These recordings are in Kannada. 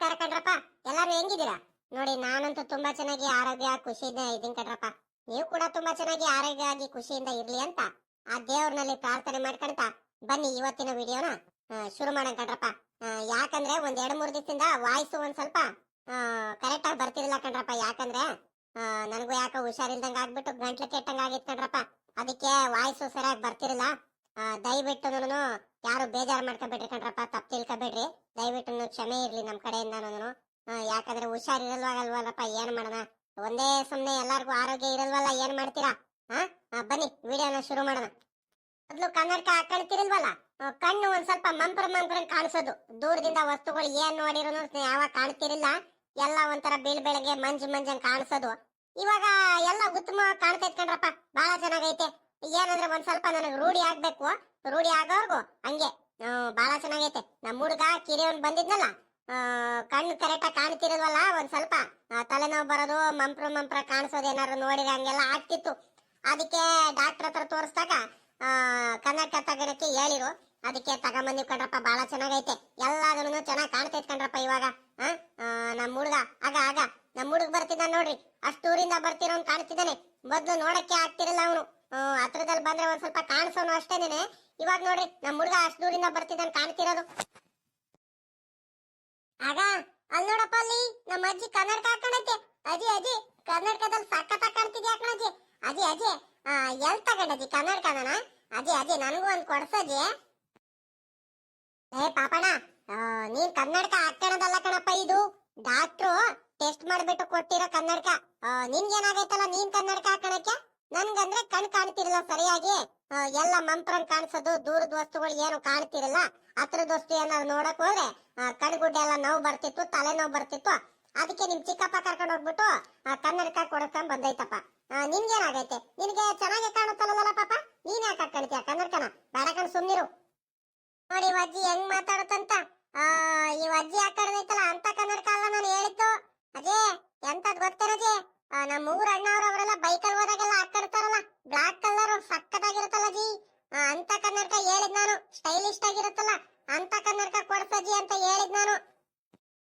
ನಮಸ್ಕಾರ ಕಣ್ರಪ್ಪ. ಎಲ್ಲಾರು ಹೆಂಗಿದ್ದೀರಾ? ನೋಡಿ, ನಾನಂತೂ ತುಂಬಾ ಚೆನ್ನಾಗಿ ಆರೋಗ್ಯ, ಖುಷಿಯಿಂದ ಇದೀನಿ ಕಣ್ರಪ್ಪ. ನೀವು ಕೂಡ ತುಂಬಾ ಚೆನ್ನಾಗಿ ಆರೋಗ್ಯ ಆಗಿ ಖುಷಿಯಿಂದ ಇರ್ಲಿ ಅಂತ ಆ ದೇವ್ರನಲ್ಲಿ ಪ್ರಾರ್ಥನೆ ಮಾಡ್ಕೊಂತ ಬನ್ನಿ ಇವತ್ತಿನ ವಿಡಿಯೋನ ಶುರು ಮಾಡೋಣ ಕಣ್ರಪ್ಪ. ಯಾಕಂದ್ರೆ ಒಂದ್ ಎರಡ್ ಮೂರ್ ದಿವಸದಿಂದ ವಾಯ್ಸ್ ಒಂದ್ ಸ್ವಲ್ಪ ಕರೆಕ್ಟ್ ಆಗಿ ಬರ್ತಿರ್ಲಿಲ್ಲ ಕಣ್ರಪ್ಪ. ಯಾಕಂದ್ರೆ ನನಗೂ ಯಾಕೋ ಹುಷಾರಿಲ್ದಂಗ ಆಗ್ಬಿಟ್ಟು ಗಂಟ್ಲು ಕೆಟ್ಟಂಗ ಆಗಿತ್ತು ಕಣ್ರಪ್ಪ. ಅದಕ್ಕೆ ವಾಯ್ಸು ಸರಿಯಾಗಿ ಬರ್ತಿರಲ್ಲ ದಯವಿಟ್ಟು ನಾನು ಯಾರು ಬೇಜಾರು ಮಾಡ್ಕೊಬೇಡ್ರಿ ಕಣ್ರಪ್ಪ. ತಪ್ಪು ತಿಳ್ಕೊಬೇಡ್ರಿ. ದಯವಿಟ್ಟು ಕ್ಷಮೆ ಇರಲಿ ನಮ್ಮ ಕಡೆಯಿಂದ ನಾನು ಯಾಕಂದ್ರೆ ಹುಷಾರಿರಲ್ವಾಗಲ್ವಲ್ಲಪ್ಪ ಏನು ಮಾಡೋಣ? ಒಂದೇ ಸುಮ್ಮನೆ ಎಲ್ಲರಿಗೂ ಆರೋಗ್ಯ ಇರಲ್ವಲ್ಲ, ಏನು ಮಾಡ್ತೀರಾ? ಹಾ ಬನ್ನಿ, ವಿಡಿಯೋನ ಶುರು ಮಾಡೋಣ. ಮೊದಲು ಕನ್ನಡಕ ಕಾಣ್ತಿರಲ್ವಲ್ಲ? ಕಣ್ಣು ಒಂದ್ ಸ್ವಲ್ಪ ಮಂಪ್ರ ಮಂಪ್ರ ಕಾಣಿಸೋದು. ದೂರದಿಂದ ವಸ್ತುಗಳು ಏನ್ ನೋಡಿರೋನು ಯಾವಾಗ ಕಾಣ್ತಿರಲಿಲ್ಲ ಎಲ್ಲ ಒಂಥರ ಬೀಳ್ ಬೆಳಗ್ಗೆ ಮಂಜು ಮಂಜಂಗ್ ಕಾಣಿಸೋದು. ಇವಾಗ ಎಲ್ಲ ಉತ್ತಮ ಕಾಣ್ತೈತೆ ಕಣ್ರಪ್ಪ ಬಹಳ ಚೆನ್ನಾಗೈತೆ. ಏನಂದ್ರೆ ಒಂದ್ ಸ್ವಲ್ಪ ನನಗೆ ರೂಢಿ ಆಗ್ಬೇಕು, ರೂಢಿ ಆಗೋರ್ಗು ಹಂಗೆ. ಬಹಳ ಚೆನ್ನಾಗೈತೆ. ನಮ್ಮ ಹುಡುಗ ಕಿರಿಯವನ್ ಬಂದಿದ್ನಲ್ಲ ಕಣ್ಣು ಕರೆಕ್ಟಾಗಿ ಕಾಣ್ತಿರಲ್ವಲ್ಲ ಒಂದ್ ಸ್ವಲ್ಪ ತಲೆನೋವು ಬರೋದು ಮಂಪ್ರ ಮಂಪ್ರ ಕಾಣಿಸೋದು ಏನಾರು ನೋಡಿದ ಹಂಗೆಲ್ಲ ಆಗ್ತಿತ್ತು. ಅದಕ್ಕೆ ಡಾಕ್ಟರ್ ಹತ್ರ ತೋರಿಸ್ದಾಗ ಕನ್ನಡಕ ತಗೋಳಕ್ಕೆ ಹೇಳಿರು. ಅದಕ್ಕೆ ತಗೊಂಬಂದಿವ್ ಕಣ್ರಪ್ಪ ಬಹಳ ಚೆನ್ನಾಗೈತೆ. ಎಲ್ಲಾದನ್ನು ಚೆನ್ನಾಗಿ ಕಾಣ್ತೈತೆ ಕಣ್ರಪ್ಪ ಇವಾಗ ಆ, ಆ, ನಮ್ ಹುಡುಗ. ಆಗ ಆಗ ನಮ್ಮ ಹುಡುಗ ಬರ್ತಿದ್ದಾನೆ ನೋಡ್ರಿ. ಅಷ್ಟು ಊರಿಂದ ಬರ್ತಿರೋನ್ ಕಾಣ್ತಿದ್ದಾನೆ. ಮೊದ್ಲು ನೋಡಕ್ಕೆ ಆಗ್ತಿರಲ್ಲ ಅವನು. ಹತ್ರದಲ್ಲಿ ಬಂದ್ರೆ ಒಂದ್ ಸ್ವಲ್ಪ ಕಾಣಿಸೋನು ಅಷ್ಟೇನೆ ಇವಾಗ ನೋಡ್ರಿ ನಮ್ಮ ಹುಡುಗ ಅಷ್ಟು ದೂರಿಂದ ಬರ್ತಿದ್ದಾನೆ ಕಾಣ್ತಿರೋದು. ಆಗ ಅಲ್ಲಿ ನೋಡಪ್ಪ ಅಲ್ಲಿ ನಮ್ಮ ಅಜ್ಜಿ ಕನ್ನಡಕ ಹಾಕೊಂಡೈತೆ. ಅಜಿ ಅಜಿ ಕರ್ನಾಟಕದಲ್ಲಿ ಸಖತ್ ಕಾಣ್ತಿದ್ಯಾ ಕಣಜ್ಜಿ ಅಜ್ಜಿ? ಆ, ಎಲ್ ತಗೊಂಡಜ್ಜಿ ಕನ್ನಡಕನ ಅಜಿ ಅಜಿ ನನಗೂ ಒಂದ್ ಕೊಡ್ಸಜ್ಜಿ ಏ ಪಾಪಣ ನೀನ್ ಕನ್ನಡಕ ಹಾಕೋಣದಲ್ಲ ಕಣಪ್ಪ ಇದು. ಡಾಕ್ಟ್ರು ಟೆಸ್ಟ್ ಮಾಡ್ಬಿಟ್ಟು ಕೊಟ್ಟಿರೋ ಕನ್ನಡಕ ನಿನ್ಗೆ ನಿನ್ಗೇನಾಗೈತಲ್ಲ ನೀನ್ ಕನ್ನಡಕ ಹಾಕೋಣಕ್ಕೆ? ನನ್ಗಂದ್ರೆ ಕಣ್ ಕಾಣ್ತಿರಲ್ಲ ಸರಿಯಾಗಿ. ಎಲ್ಲ ಮಂಪ್ರಂಗ್ ಕಾಣಿಸೋದು, ದೂರದ ವಸ್ತುಗಳು ಏನು ಕಾಣ್ತಿರಲ್ಲ, ಹತ್ರದ ವಸ್ತು ಏನಾದ್ರು ನೋಡಕ್ ಹೋದ್ರೆ ಕಣ್ಗುಡ್ಡೆ ಎಲ್ಲ ನೋವು ಬರ್ತಿತ್ತು ತಲೆ ನೋವು ಬರ್ತಿತ್ತು. ಅದಕ್ಕೆ ನಿಮ್ ಚಿಕ್ಕಪ್ಪ ಕರ್ಕೊಂಡು ಹೋಗ್ಬಿಟ್ಟು ಕನ್ನಡಕ ಕೊಡ್ಕೊಂಡ್ ಬಂದೈತಪ್ಪ. ನಿನ್ಗೇನಾಗೈತೆ? ನಿನ್ಗೆ ಚೆನ್ನಾಗಿ ಕಾಣುತ್ತಲ್ಲ ಪಾಪ? ನೀನ್ ಯಾಕೆ ಹಾಕೊಳ್ತೀಯ ಕನ್ನಡಕನ? ಬೇಡ ಕಣ್, ಸುಮ್ನಿರು. ನೋಡಿ ಅಜ್ಜಿ, ಹೆಂಗ್ ಮಾತಾಡುತ್ತಂತ? ಈ ಅಜ್ಜಿ ಹಾಕೊಂಡೈತಲ್ಲ ಅಂತ ಕನ್ನಡಕ ಅಲ್ಲ ನಾನು ಹೇಳಿದ್ದು. ಅಜೇ ಎಂತದ್ ಗೊತ್ತೇನಜಿ ನಮ್ಮ ಊರ ಅಣ್ಣವ್ರವರೆಲ್ಲ ಬೈಕಲ್ಲಿ ಹೋದಾಗೆಲ್ಲ ಹಾಕಿರ್ತಾರಲ್ಲ ಬ್ಲಾಕ್ ಕಲರ್ ಸಕ್ಕತ್ತಾಗಿರುತ್ತಲ್ಲ ಜಿ. ಅಂತ ಕನ್ನಡಕ ಹೇಳಿದ್ ನಾನು. ಸ್ಟೈಲಿಶ್ ಆಗಿರುತ್ತಲ್ಲ, ಅಂತ ಕನ್ನಡಕ ಕೊಡ್ಸಜ್ಜಿ ಅಂತ ಹೇಳಿದ್ ನಾನು.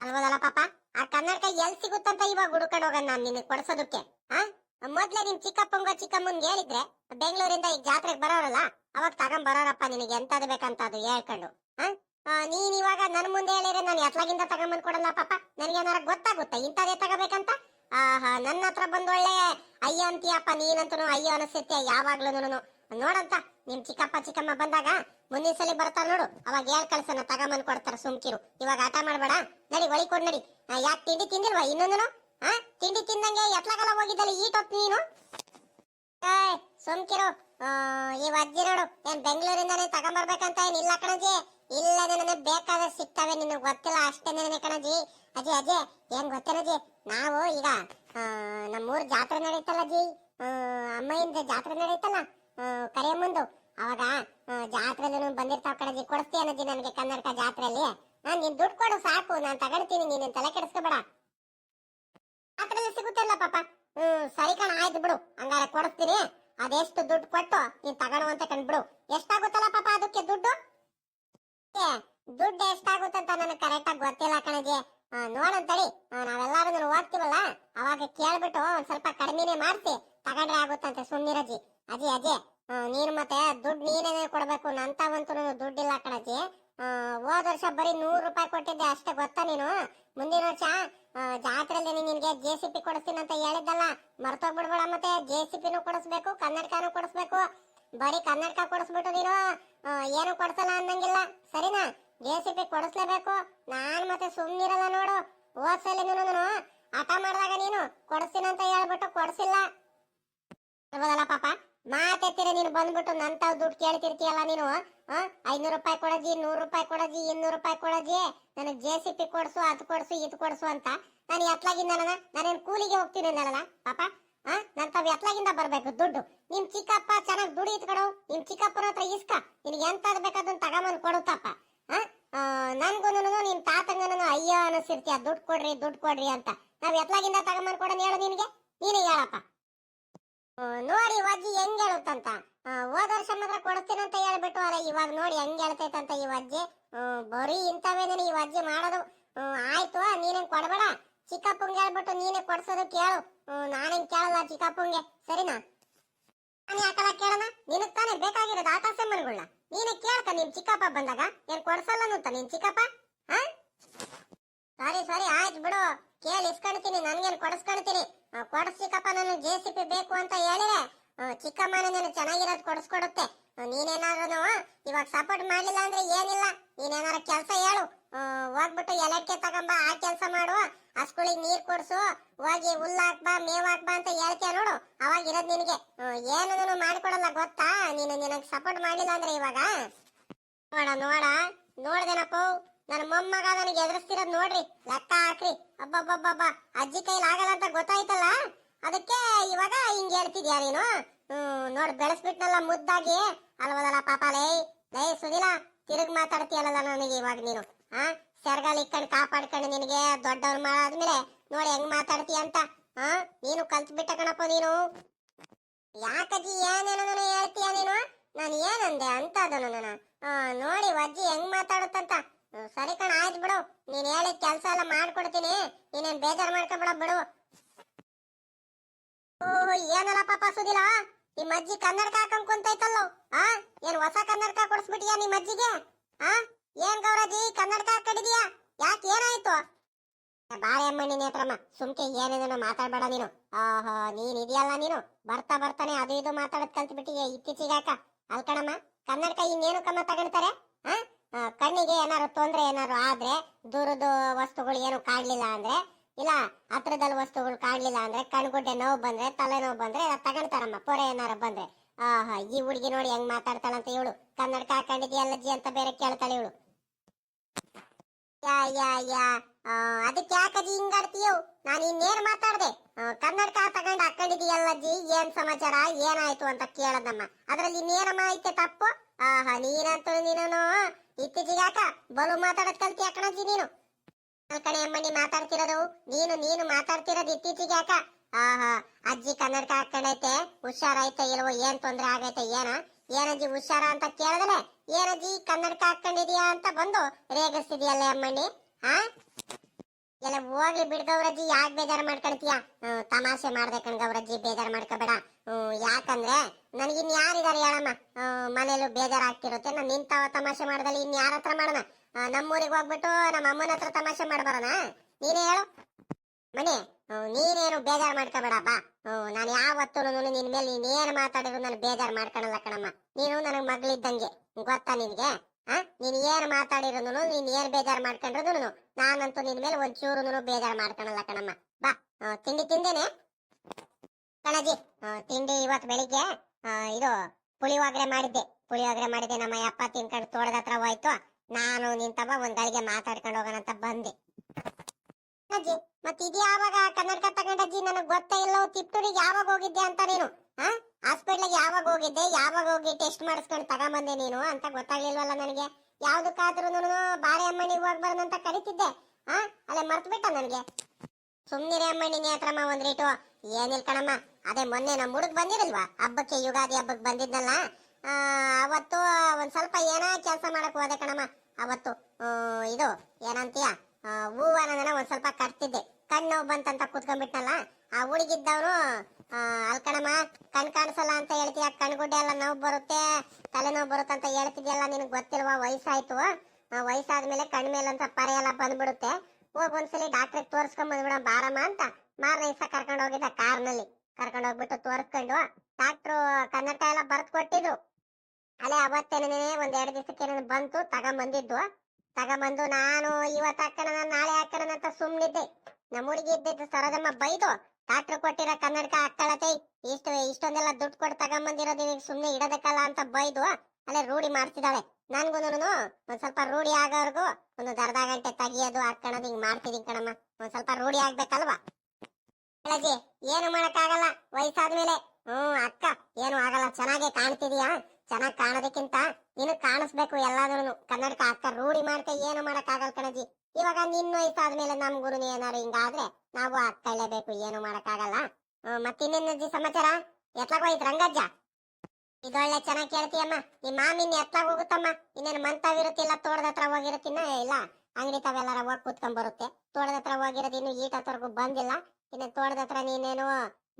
ಅಲ್ವದಲ್ಲ ಪಾಪ, ಆ ಕನ್ನಡಕ ಎಲ್ ಸಿಗುತ್ತಂತ ಇವಾಗ ಹುಡುಕೊಂಡು ಹೋಗೋಣ ನಾನು ನಿನಗೆ ಕೊಡ್ಸೋದಕ್ಕೆ, ಆ? ಮೊದ್ಲೇ ನಿಮ್ ಚಿಕ್ಕಪ್ಪಂಗ ಚಿಕ್ಕಮ್ಮನ್ ಹೇಳಿದ್ರೆ, ಬೆಂಗಳೂರಿಂದ ಈಗ ಜಾತ್ರೆಗೆ ಬರೋರಲ್ಲ, ಅವಾಗ ತಗೊಂಡ್ ಬರೋರಪ್ಪ ನಿನಗೆ ಎಂತದ್ ಬೇಕಂತ ಅದು ಹೇಳ್ಕೊಂಡು ನೀನ್ ಇವಾಗ ನನ್ ಮುಂದೆ ಹೇಳಿದ್ರೆ ನಾನು ಎತ್ಲಾಗಿಂದ ತಗೊಂಬಂದ್ ಕೊಡಲ್ಲ ಪಾಪ, ನನಗೆ ಏನಾರ ಗೊತ್ತಾಗುತ್ತಾ ಇಂಥದೇ ತಗೋಬೇಕಂತ? ಆಹಾ, ನನ್ನ ಹತ್ರ ಬಂದು ಒಳ್ಳೆ ಅಯ್ಯ ಅಂತೀಯಪ್ಪ, ನೀನಂತೂ ಅಯ್ಯೋ ಅನಿಸುತ್ತೆ ಯಾವಾಗ್ಲೂ ನೋಡಂತ, ನಿಮ್ ಚಿಕ್ಕಪ್ಪ ಚಿಕ್ಕಮ್ಮ ಬಂದಾಗ ಮುಂದಿನ ಸಲ ಬರ್ತಾರ ನೋಡು. ಅವಾಗ ಹೇಳ್ ಕಳ್ಸನ ತಗೊಂಬಂದ್ ಕೊಡ್ತಾರ ಸುಮ್ಕಿರು. ಇವಾಗ ಆಟ ಮಾಡ್ಬೇಡ. ನಡಿ ಒಳಿ ಕೊಡ್ ನಡಿ. ಯಾಕೆ ತಿಂಡಿ ತಿಂದಿಲ್ವಾ ಇನ್ನೊಂದನು? ಹಾ ತಿಂಡಿ ತಿಂದಂಗೆ ಎತ್ಲಾಗಲ್ಲ ಹೋಗಿದ್ದಲ್ಲ ಈಟೊತ್ತು ನೀನು? ಸುಮ್ಕಿರು. ಈ ಅಜ್ಜಿ ನೋಡು, ಏನ್ ಬೆಂಗಳೂರಿಂದಾನೇ ತಗೊಂಬರ್ಬೇಕಂತ ಏನ್ ಇಲ್ಲ ಕಣಜಿ ಇಲ್ಲ ನನಗೆ ಬೇಕಾದ ಸಿಗ್ತಾವೆ, ನಿನಗೆ ಗೊತ್ತಿಲ್ಲ, ಅಷ್ಟೇ ಕಣಜಿ ಅಜ್ಜಿ ಅಜ್ಜಿ ಏನ್ ಗೊತ್ತೇನಜಿ ನಾವು ಈಗ ನಮ್ಮೂರ್ ಜಾತ್ರೆ ನಡೀತಲ್ಲ ಜಿ ಆ, ಅಮ್ಮಯಿಂದ ಜಾತ್ರೆ ನಡೀತಲ್ಲ ಕರೆಯ ಮುಂದು. ಅವಾಗ ಜಾತ್ರೆಲಿ ಬಂದಿರ್ತಾವ ಕಣಜಿ ಕೊಡಿಸ್ತೀಯನಜ್ಜಿ ನನಗೆ ಕನ್ನಡಕ ಜಾತ್ರೆಯಲ್ಲಿ ನಾನು ದುಡ್ಡು ಕೊಡು ಸಾಕು ನಾನ್ ತಗಡ್ತೀನಿ ನೀನು ತಲೆ ಕೆಡಿಸ್ಕೋಬೇಡ ಜಾತ್ರೆಯಲ್ಲಿ ಸಿಗುತ್ತಲ್ಲ ಪಾಪ. ಹ್ಮ್ ಸರಿ ಕಣ ಆಯ್ತು ಬಿಡು. ಹಂಗಾರೆ ಕೊಡಿಸ್ತೀನಿ. ಅದೆಷ್ಟು ದುಡ್ಡು ಕೊಟ್ಟು ನೀನ್ ತಗೊಳು ಅಂತ ಕಂಡ್ಬಿಡು ಎಷ್ಟಾಗುತ್ತಲ್ಲ ಪಾಪ ಅದಕ್ಕೆ ದುಡ್ಡು? ದುಡ್ಡು ಎಷ್ಟಾಗುತ್ತಂತ ನನಗೆ ಕರೆಕ್ಟ್ ಆಗಿ ಗೊತ್ತಿಲ್ಲ ಕಣಜಿ. ಆ, ನಾವೆಲ್ಲಾರು ಹೋಗ್ತೀವಲ್ಲ ಅವಾಗ ಕೇಳ್ಬಿಟ್ಟು ಒಂದ್ ಸ್ವಲ್ಪ ಕಡಿಮೆನೆ ಮಾಡ್ತಿ ತಗೊಂಡ್ರೆ ಆಗುತ್ತಂತೆ ಸುಮ್ನಿರಜಿ. ಅಜಿ ಅಜಿ ನೀನ್ ಮತ್ತೆ ದುಡ್ಡು ನೀನೇ ಕೊಡ್ಬೇಕು. ನಂತವಂತೂ ದುಡ್ಡಿಲ್ಲ ಕಣಜಿ. ಹೋದ್ ವರ್ಷ ಬರೀ ನೂರು ರೂಪಾಯಿ ಕೊಟ್ಟಿದ್ದೆ ಅಷ್ಟೇ ಗೊತ್ತಾ ನೀನು? ಮುಂದಿನ ವರ್ಷ ಜಾತ್ರೆಯಲ್ಲಿ ನಿನ್ಗೆ ಜೆ ಸಿ ಪಿ ಕೊಡಿಸ್ತೀನಿ ಅಂತ ಹೇಳಿದ್ದಲ್ಲ. ಮರ್ತೋಗ್ಬಿಡ್ಬೇಡ ಮತ್ತೆ. ಜೆ ಸಿ ಪಿನೂ ಕೊಡಿಸ್ಬೇಕು ಕನ್ನಡಕನು ಕೊಡಿಸ್ಬೇಕು. ಬರೀ ಕನ್ನಡಕ ಕೊಡಿಸ್ಬಿಟ್ಟು ನೀನು ಏನು ಕೊಡ್ಸಲ್ಲ ಅನ್ನಂಗಿಲ್ಲ. ಸರಿನಾ? ಜೆ ಸಿ ಬಿ ಕೊಡಿಸ್ಲೇಬೇಕು. ನಾನ್ ಮತ್ತೆ ಸುಮ್ನಿರಲ್ಲ ನೋಡು. ಸಲ ನೀನು ಹಠ ಮಾಡಿದಾಗ ನೀನು ಕೊಡಿಸ್ತೀನಿ ಅಂತ ಹೇಳ್ಬಿಟ್ಟು ಕೊಡಿಸಿಲ್ಲ. ಪಾಪ? ಮಾತೆತ್ತೀರ ನೀನು ಬಂದ್ಬಿಟ್ಟು ನಂತಾವ್ ದುಡ್ಡು ಕೇಳ್ತಿರ್ತೀಯಲ್ಲ ನೀನು ಐನೂರು ರೂಪಾಯಿ ಕೊಡಜಿ ನೂರು ರೂಪಾಯಿ ಕೊಡಜಿ ಇನ್ನೂರು ರೂಪಾಯಿ ಕೊಡಜಿ ನನಗೆ ಜೆ ಸಿ ಪಿ ಕೊಡಿಸು, ಅದು ಕೊಡಿಸು, ಇದು ಕೊಡಿಸು ಅಂತ. ನಾನು ಎತ್ಲಾಗಿಂದ ನಾನೇನು ಕೂಲಿಗೆ ಹೋಗ್ತೀನಿ ಅಂದಲ್ಲ ಪಾಪ? ಆ? ನಾನು ತಾವ್ ಎತ್ಲಾಗಿಂದ ಬರಬೇಕು ದುಡ್ಡು. ನಿಮ್ ಚಿಕ್ಕಪ್ಪ ಚೆನ್ನಾಗಿ ದುಡಿ ಇತ್ಕೊಡು ನಿಮ್ ಚಿಕ್ಕಪ್ಪನ ಹತ್ರ ಇಸ್ಕ. ನಿನ್ಗೆ ಎಂತದ್ ಬೇಕಾದ್ರೂ ತಗೊಂಬಂದು ಕೊಡುತ್ತಪ್ಪ ನನ್ಗೂನು ನಿನ್ ತಾತಂಗನೂ ಅಯ್ಯೋ ಅನಿಸಿರ್ತೀಯ ದುಡ್ಡು ಕೊಡ್ರಿ ದುಡ್ಡು ಕೊಡ್ರಿ ಅಂತ. ನಾವ್ ಎತ್ಲಾಗಿಂದ ತಗೊಂಬಂದ್ ಕೊಡೋಣ ಹೇಳು ನಿನ್ಗೆ? ನೀನೇ ಹೇಳಪ್ಪ. ನೋಡಿ ಅಜ್ಜಿ ಹೆಂಗ್ ಹೇಳುತ್ತಂತ? ಹೋದ ವರ್ಷ ಮಾತ್ರ ಅಂತ ಹೇಳ್ಬಿಟ್ಟು ಅಲ್ಲ ಇವಾಗ ನೋಡಿ ಹೆಂಗ್ ಹೇಳ್ತೈತಂತ ಈ ಅಜ್ಜಿ ಬರೀ ಇಂಥವೇನೇ ಈ ಅಜ್ಜಿ ಮಾಡೋದು ಆಯ್ತು ಚಿಕ್ಕಪ್ಪಂಗೆ ಹೇಳ್ಬಿಟ್ಟು ನೀನೇ ಕೊಡ್ಸೋದು ಕೇಳು. ನಾನೇನ್ ಕೇಳಲ್ಲ ಚಿಕ್ಕಪ್ಪಂಗೆ. ಸರಿನಾ? ನಾನು ಯಾಕಲ್ಲ ಕೇಳೋಣ? ನಿನಗ್ ತಾನೇ ಬೇಕಾಗಿರೋದು ಆಟ ಸಾಮಾನುಗಳನ್ನ ನೀನೇ ಕೇಳ್ಕ ನಿಮ್ ಚಿಕ್ಕಪ್ಪ ಬಂದಾಗ? ಏನ್ ಕೊಡ್ಸಲ್ಲ ಅಂತ ನಿನ್ ಚಿಕ್ಕಪ್ಪ? ಸರಿ ಸರಿ, ಆಯ್ತು ಬಿಡು. ಕೇಳಿ ಇಸ್ಕೊಳ್ತೀನಿ ನನ್ಗೇನ್ ಕೊಡಿಸ್ಕೊಳ್ತೀನಿ ಕೊಡ್ಸ್ ಚಿಕ್ಕಪ್ಪ, ನಾನು ಜೆ ಸಿ ಪಿ ಬೇಕು ಅಂತ ಹೇಳಿದೆ. ಚಿಕ್ಕಮ್ಮನ ನೀನು ಚೆನ್ನಾಗಿರೋದು ಕೊಡಿಸ್ಕೊಡುತ್ತೆ. ನೀನೇನಾದ್ರೂ ಇವಾಗ ಸಪೋರ್ಟ್ ಮಾಡ್ಲಿಲ್ಲ ಅಂದ್ರೆ ಏನಿಲ್ಲ. ನೀನೇನಾರ ಕೆಲಸ ಹೇಳು. ಹೋಗ್ಬಿಟ್ಟು ಎಲೆಟ್ಕೆ ತಗೊಂಬ, ಆ ಕೆಲಸ ಮಾಡು. ಹಸ್ಗಳಿಗೆ ನೀರ್ ಕೊಡ್ಸು, ಹೋಗಿ ಹುಲ್ಲು ಹಾಕ್ಬಾ, ಮೇವ್ ಹಾಕ್ಬಾ ಅಂತ ಹೇಳ್ತೀಯ ನೋಡು. ಅವಾಗ ಇರೋದ್ ನಿನಗೆ. ಏನು ಮಾಡ್ಕೊಡಲ್ಲ, ಗೊತ್ತಾ? ನೀನು ನಿನಗ್ ಸಪೋರ್ಟ್ ಮಾಡಿಲ್ಲ ಅಂದ್ರೆ ಇವಾಗ? ನೋಡ ನೋಡ. ನೋಡ್ದೇನಪ್ಪ ನನ್ನ ಮೊಮ್ಮಗ ನನಗೆ ಎದುರಿಸ್ತಿರೋದ್ ನೋಡ್ರಿ. ಲೆಕ್ಕ ಹಾಕ್ರಿ. ಅಬ್ಬಬ್ಬಬ್ಬಬ್ಬ. ಅಜ್ಜಿ ಕೈಲಿ ಆಗಲ್ಲ ಅಂತ ಗೊತ್ತಾಯ್ತಲ್ಲ? ಅದಕ್ಕೆ ಇವಾಗ ಹಿಂಗ್ ಹೇಳ್ತಿದ್ಯಾ ನೀನು? ಹ್ಮ್, ನೋಡ್, ಬೆಳೆಸ್ಬಿಟ್ನಲ್ಲ ಮುದ್ದಾಗಿ. ಅಲ್ವದಲ್ಲ ಪಾಪ ಲೇ ಲೇ ಸುದಿಲ, ತಿರುಗ್ ಮಾತಾಡ್ತೀಯಲ್ಲ ನನಗೆ ಇವಾಗ ನೀನು, ಆ? ಸೆರ್ಗಾಲ್ ಇಕ್ಕಂಡ್ ಕಾಪಾಡ್ಕೊಂಡು ನಿನಗೆ ದೊಡ್ಡವ್ರು ಮಾಡಾದ್ಮೇಲೆ ನೋಡಿ ಹೆಂಗ್ ಮಾತಾಡ್ತೀಯ ಅಂತ? ಆ? ನೀನು ಕಲ್ತ್ ಬಿಟ್ಟ ಕಣಪ್ಪ ನೀನು. ಯಾಕಜ್ಜಿ ಏನೇನೋ ಹೇಳ್ತೀಯ ನೀನು? ನಾನು ಏನಂದೆ ಅಂತ ಅದನ್ನು ನಾನು ನೋಡಿ ಅಜ್ಜಿ ಹೆಂಗ್ ಮಾತಾಡುತ್ತಂತ. ಸರಿ ಕಣ, ಆಯ್ತು ಬಿಡು. ನೀನ್ ಹೇಳಿದ ಕೆಲಸ ಎಲ್ಲ ಮಾಡ್ಕೊಡ್ತೀನಿ. ನೀನೇನ್ ಬೇಜಾರ್ ಮಾಡ್ಕೊಬೇಡ, ಬಿಡು. ಓ ಏನಲ್ಲ ಪಾಪ ಸುದಿಲ್ಲ ನಿಮ್ಮ ಅಜ್ಜಿ ಕನ್ನಡಕ ಹಾಕೊಂಡ್ ಕುಂತೈತಲ್ಲೋ? ಆ? ಏನ್ ಹೊಸ ಕನ್ನಡಕ ಕೊಡ್ಸ್ಬಿಟ್ಟಿಯಾ ನಿಮ್ಮ ಅಜ್ಜಿಗೆ? ಆ? ಏನ್ ಗೌರಜಿ ಕನ್ನಡಕ ಕಡಿದೀಯಾ ಯಾಕೆ ಏನಾಯ್ತು? ಬಾಳೆ ಅಮ್ಮ ನಿನ್ನ ಹತ್ರಮ್ಮ ಸುಮ್ಕೆ ಏನೇನೋ ಮಾತಾಡ್ಬೇಡ ನೀನು. ಆಹಾ ನೀನ್ ಇದೆಯಲ್ಲ ನೀನು. ಬರ್ತಾ ಬರ್ತಾನೆ ಅದು ಇದು ಮಾತಾಡೋದ್ ಕಲ್ತ್ಬಿಟ್ಟಿಗೆ ಇತ್ತೀಚಿಗಾಕ. ಅಲ್ಕಣಮ್ಮ ಕನ್ನಡಕ ಇನ್ನೇನು ಕಮ್ಮ? ಆ, ಕಣ್ಣಿಗೆ ಏನಾರು ತೊಂದ್ರೆ ಏನಾರು ಆದ್ರೆ ದೂರದ ವಸ್ತುಗಳು ಏನು ಕಾಡ್ಲಿಲ್ಲ ಅಂದ್ರೆ ಇಲ್ಲ ಹತ್ರದಲ್ಲಿ ವಸ್ತುಗಳು ಕಾಡ್ಲಿಲ್ಲ ಅಂದ್ರೆ ಕಣ್ಗುಡ್ಡೆ ನೋವು ಬಂದ್ರೆ ತಲೆ ನೋವು ಬಂದ್ರೆ ತಗೊಂತಾರಮ್ಮ ಪೊರೆ ಏನಾರು ಬಂದ್ರೆ. ಆಹಾ ಈ ಹುಡುಗಿ ನೋಡಿ ಹೆಂಗ್ ಮಾತಾಡ್ತಾಳಂತ ಇವಳು ಕನ್ನಡಕ ಹಾಕೊಂಡಿದ್ಯಲ್ಲಜ್ಜಿ ಅಂತ ಬೇರೆ ಕೇಳ್ತಾಳೆ ಇವಳು. ಯಾ ಯಾ ಯಾ. ಅದಕ್ಕೆ ಯಾಕಜ್ಜಿ ಹಿಂಗಾಡ್ತೀಯೋ? ನಾನು ಇನ್ನೇನು ಮಾತಾಡ್ದೆ? ಕನ್ನಡಕ ತಗೊಂಡ್ ಹಾಕೊಂಡಿದೀಯಲ್ಲಜ್ಜಿ ಏನ್ ಸಮಾಚಾರ, ಏನಾಯ್ತು ಅಂತ ಕೇಳದಮ್ಮ. ಅದ್ರಲ್ಲಿ ಇನ್ನೇನಮ್ಮ ಮಾಹಿತಿ ತಪ್ಪು? ಆಹಾ, ನೀನಂತೂ ನೀನು ಯಾಕ ಬಲು ಮಾತಾಡೋದ್ ಕಲ್ತಿ ಕಣಜ್ಜಿ ನೀನು? ಕಣೆ ಅಮ್ಮಣ್ಣಿ ಮಾತಾಡ್ತಿರೋದು, ನೀನು ನೀನು ಮಾತಾಡ್ತಿರೋದು ಇತ್ತೀಚಿಗೆ ಯಾಕ? ಆಹಾ, ಅಜ್ಜಿ ಕನ್ನಡಕ ಹಾಕೊಂಡೈತೆ ಹುಷಾರೈತೆ ಇಲ್ವೋ, ಏನ್ ತೊಂದ್ರೆ ಆಗೈತೆ, ಏನ? ಏನಜ್ಜಿ ಹುಷಾರ ಅಂತ ಕೇಳಿದ್ರೆ ಏನಜ್ಜಿ ಕನ್ನಡಕ ಹಾಕೊಂಡಿದ್ಯಾ ಅಂತ ಬಂದು ರೇಗಿಸ್ತಿದ್ಯಲ್ಲ ಅಮ್ಮಣ್ಣಿ ಹಾ ಎಲ್ಲ ಹೋಗ್ಲಿ ಬಿಡ್ ಗೌರಜ್ಜಿ ಯಾಕೆ ಬೇಜಾರು ಮಾಡ್ಕೊಳ್ತೀಯ? ತಮಾಷೆ ಮಾಡ್ದೆ ಕಣ್ ಗೌರಜ್ಜಿ ಬೇಜಾರು ಮಾಡ್ಕೋಬೇಡ. ಯಾಕಂದ್ರೆ ನನ್ಗಿನ್ ಯಾರಿದಾರೆ ಹೇಳಮ್ಮ? ಹ್ಮ್, ಮನೇಲೂ ಬೇಜಾರಾಗ್ತಿರುತ್ತೆ ನಾನು ನಿಂತಾವ ತಮಾಷೆ ಮಾಡ್ದಲ್ಲಿ ಇನ್ ಯಾರ ಹತ್ರ ಮಾಡೋಣ? ನಮ್ಮೂರಿಗೆ ಹೋಗ್ಬಿಟ್ಟು ನಮ್ಮ ಅಮ್ಮನ ಹತ್ರ ತಮಾಷೆ ಮಾಡ್ಬರೋಣ? ನೀನೇ ಹೇಳು. ಮನೆ ನೀನೇನು ಬೇಜಾರ್ ಮಾಡ್ಕೋಬೇಡ, ಬಾ. ನಾನು ಯಾವತ್ತೂ ನಿನ್ ಮೇಲೆ ನೀನೇನು ಮಾತಾಡಿದ್ರು ನಾನು ಬೇಜಾರ್ ಮಾಡ್ಕೊಳಲ್ಲ ಕಣಮ್ಮ. ನೀನು ನನಗ್ ಮಗಳಿದ್ದಂಗೆ, ಗೊತ್ತಾ ನಿನ್ಗೆ? ಆ? ನೀನ್ ಏನ್ ಮಾತಾಡಿರೋನು ನೀನ್ ಏನ್ ಬೇಜಾರ್ ಮಾಡ್ಕೊಂಡ್ರು ನಾನಂತೂ ನಿನ್ ಮೇಲೆ ಒಂಚೂರು ಬೇಜಾರ್ ಮಾಡ್ಕೊಳಲ್ಲ ಕಣಮ್ಮ. ಬಾ ತಿಂಡಿ ತಿಂದೇನೆ? ಕಣಜಿ ತಿಂಡಿ ಇವತ್ ಬೆಳಿಗ್ಗೆ ಇದು ಪುಳಿಯೋಗರೆ ಮಾಡಿದ್ದೆ. ಪುಳಿಯೋಗರೆ ಮಾಡಿದ್ದೆ, ನಮ್ಮ ಅಪ್ಪ ತಿನ್ಕೊಂಡು ತೋಟದ ಹತ್ರ ಹೋಯ್ತು. ನಾನು ನಿಂತವ ಒಂದ್ ಗಳಿಗೆ ಮಾತಾಡ್ಕೊಂಡು ಹೋಗೋಣ ಅಂತ ಬಂದೆ. ಅಜ್ಜಿ, ಮತ್ತೆ ಇದು ಯಾವಾಗ ಕನ್ನಡಕ ತಗೊಂಡಜ್ಜಿ ನನಗೆ ಗೊತ್ತೇ ಇಲ್ಲ ತಿಪ್ಟೂರಿಗೆ ಯಾವಾಗ ಹೋಗಿದ್ದೆ ಅಂತ ನೀನು? ಹಾ ಹಾಸ್ಪಿಟ್ಲಿಗೆ ಯಾವಾಗ ಹೋಗಿದ್ದೆ, ಯಾವಾಗ ಹೋಗಿ ಟೆಸ್ಟ್ ಮಾಡಿಸ್ಕೊಂಡು ತಗೊಂಬಂದೆ ನೀನು ಅಂತ ಗೊತ್ತಾಗ್ಲಿಲ್ವಲ್ಲ ನನಗೆ? ಯಾವ್ದಕ್ಕಾದ್ರೂ ಬಾರೆ ಅಮ್ಮನಿಗೆ ಹೋಗ್ಬಾರ್ದು ಅಂತ ಕರಿತಿದ್ದೆ. ಹಾ ಅಲ್ಲೇ ಮರ್ತು ಬಿಟ್ಟ ನನಗೆ ಸುಮ್ಮನಿರೇ ಅಮ್ಮಣ್ಣಿ, ನೀ ಹತ್ರಮ್ಮ ಒಂದ್ ರೇಟು. ಏನಿಲ್ಲ ಕಣಮ್ಮ, ಅದೇ ಮೊನ್ನೆ ನಮ್ಮ ಹುಡುಗ ಬಂದಿರಲ್ವಾ? ಹಬ್ಬಕ್ಕೆ, ಯುಗಾದಿ ಹಬ್ಬಕ್ಕೆ ಬಂದಿದ್ನಲ್ಲ? ಅವತ್ತು ಒಂದ್ ಸ್ವಲ್ಪ ಏನೋ ಕೆಲಸ ಮಾಡಕ್ ಹೋದೆ ಕಣಮ್ಮ, ಅವತ್ತು. ಇದು, ಏನಂತೀಯ? ಆ, ಹೂವನ ನಾನು ಒಂದ್ ಸ್ವಲ್ಪ ಕಟ್ತಿದ್ದೆ. ಕಣ್ಣು ಬಂತಂತ ಕೂತ್ಕೊಂಡ್ಬಿಟ್ನಲ್ಲ ಆ ಹುಡುಗಿದ್ದವನು ಅಲ್ಕಣಮ್ಮ ಕಣ್ ಕಾಣಿಸಲ್ಲ ಅಂತ ಹೇಳ್ತೀಯ? ಕಣ್ಗುಡ್ಡೆ ಎಲ್ಲ ನೋವು ಬರುತ್ತೆ ತಲೆನೋವು ಬರುತ್ತೆ ಅಂತ ಹೇಳ್ತಿದ್ಯಲ್ಲ ನಿನಗೆ ಗೊತ್ತಿಲ್ವಾ? ವಯಸ್ಸಾಯ್ತು. ವಯಸ್ಸಾದ್ಮೇಲೆ ಕಣ್ ಮೇಲಂತ ಪರೆ ಎಲ್ಲ ಬಂದ್ಬಿಡುತ್ತೆ. ಹೋಗ್ ಒಂದ್ಸಲಿ ಡಾಕ್ಟ್ರಿಗೆ ತೋರ್ಸ್ಕೊಂಡ್ ಬಂದ್ಬಿಡ ಬಾರಮ್ಮ ಅಂತ ಮಾರನೇ ದಿವಸ ಕರ್ಕೊಂಡು ಹೋಗಿದ್ದ ಕಾರ್ನಲ್ಲಿ. ಕರ್ಕೊಂಡು ಹೋಗ್ಬಿಟ್ಟು ತೋರಿಸ್ಕೊಂಡು ಡಾಕ್ಟ್ರು ಕನ್ನಡ ಎಲ್ಲ ಬರ್ದ್ ಕೊಟ್ಟಿದ್ರು. ಅಲ್ಲೇ ಅವತ್ತೇನೇ ಒಂದ್ ಎರಡು ದಿವಸಕ್ಕೆ ಬಂತು ತಗೊಂಬಂದಿದ್ದು. ತಗೊಂಬಂದು ನಾನು ಇವತ್ತು ಹಾಕೋಣ ನಾಳೆ ಹಾಕೋಣ ಅಂತ ಸುಮ್ಮನಿದ್ದೆ ನಮ್ಮ ಹುಡುಗಿ ಇದ್ದಿದ್ದು ಸರದಮ್ಮ ಬೈದು ಡಾಕ್ಟರ್ ಕೊಟ್ಟಿರೋ ಕನ್ನಡಕ ಹಾಕೊಳ್ಳತೆ ಇಷ್ಟು, ಇಷ್ಟೊಂದೆಲ್ಲ ದುಡ್ಡು ಕೊಟ್ಟು ತಗೊಂಬಂದಿರೋದು ನಿನಗೆ ಸುಮ್ನೆ ಇಡೋದಕ್ಕಲ್ಲ ಅಂತ ಬೈದು ಅಲ್ಲೇ ರೂಢಿ ಮಾಡ್ತಿದ್ದಾಳೆ. ನನ್ಗೂನು ಒಂದ್ ಸ್ವಲ್ಪ ರೂಢಿ ಆಗೋರ್ಗು ಒಂದು ಅರ್ಧ ಗಂಟೆ ತೆಗಿಯೋದು ಹಾಕೊಳ್ಳೋದು ಹಿಂಗ್ ಮಾಡ್ತಿದೀನಿ ಕಣಮ್ಮ. ಒಂದ್ ಸ್ವಲ್ಪ ರೂಢಿ ಆಗ್ಬೇಕಲ್ವಾ? ಅಜ್ಜಿ ಏನು ಮಾಡಕ್ಕಾಗಲ್ಲ? ವಯಸ್ಸಾದ್ಮೇಲೆ. ಹ್ಮ್, ಅಕ್ಕ, ಏನು ಆಗಲ್ಲ. ಚೆನ್ನಾಗೆ ಕಾಣ್ತಿದೀಯಾ? ಚೆನ್ನಾಗ್ ಕಾಣೋದಕ್ಕಿಂತ ನೀನು ಕಾಣಿಸ್ಬೇಕು ಎಲ್ಲಾದ್ರೂ ಕನ್ನಡಕ ಅಕ್ಕ ರೂಢಿ ಮಾಡ್ಕ ಏನು ಮಾಡಕ್ಕಾಗಲ್ಲ ಕಣಜಿ. ಇವಾಗ ನಿನ್ನ ವಯಸ್ಸಾದ್ಮೇಲೆ ನಮ್ ಗುರು ಏನಾರು ಹಿಂಗಾದ್ರೆ ನಾವು ಹಾಕೊಳ್ಳೇಬೇಕು ಏನು ಮಾಡಕ್ಕಾಗಲ್ಲ. ಮತ್ತಿನ್ನೇನಜ್ಜಿ ಸಮಾಚಾರ? ಎತ್ಲಾಗ ಹೋಯ್ತು ರಂಗಜ್ಜ? ಇದೊಳ್ಳೆ ಚೆನ್ನಾಗಿ ಕೇಳ್ತೀಯಮ್ಮ. ಈ ಮಾಮಿನ್ ಎತ್ಲಾಗ ಹೋಗುತ್ತಮ್ಮ. ಇನ್ನೇನು ಮಂತಾವಿರುತ್ತಿಲ್ಲ ತೋಟದ ಹತ್ರ ಹೋಗಿರುತ್ತಿನ? ಇಲ್ಲ. ಅಂಗಡಿ ತಾವೆಲ್ಲಾರ ಹೋಗಿ ಕೂತ್ಕೊಂಡ್ ಬರುತ್ತೆ. ತೋಟದ ಹತ್ರ ಹೋಗಿರೋದು ಇನ್ನು ಈಟ ಬಂದಿಲ್ಲ. ಇನ್ನೇನು ತೋಟದ ಹತ್ರ ನೀನೇನು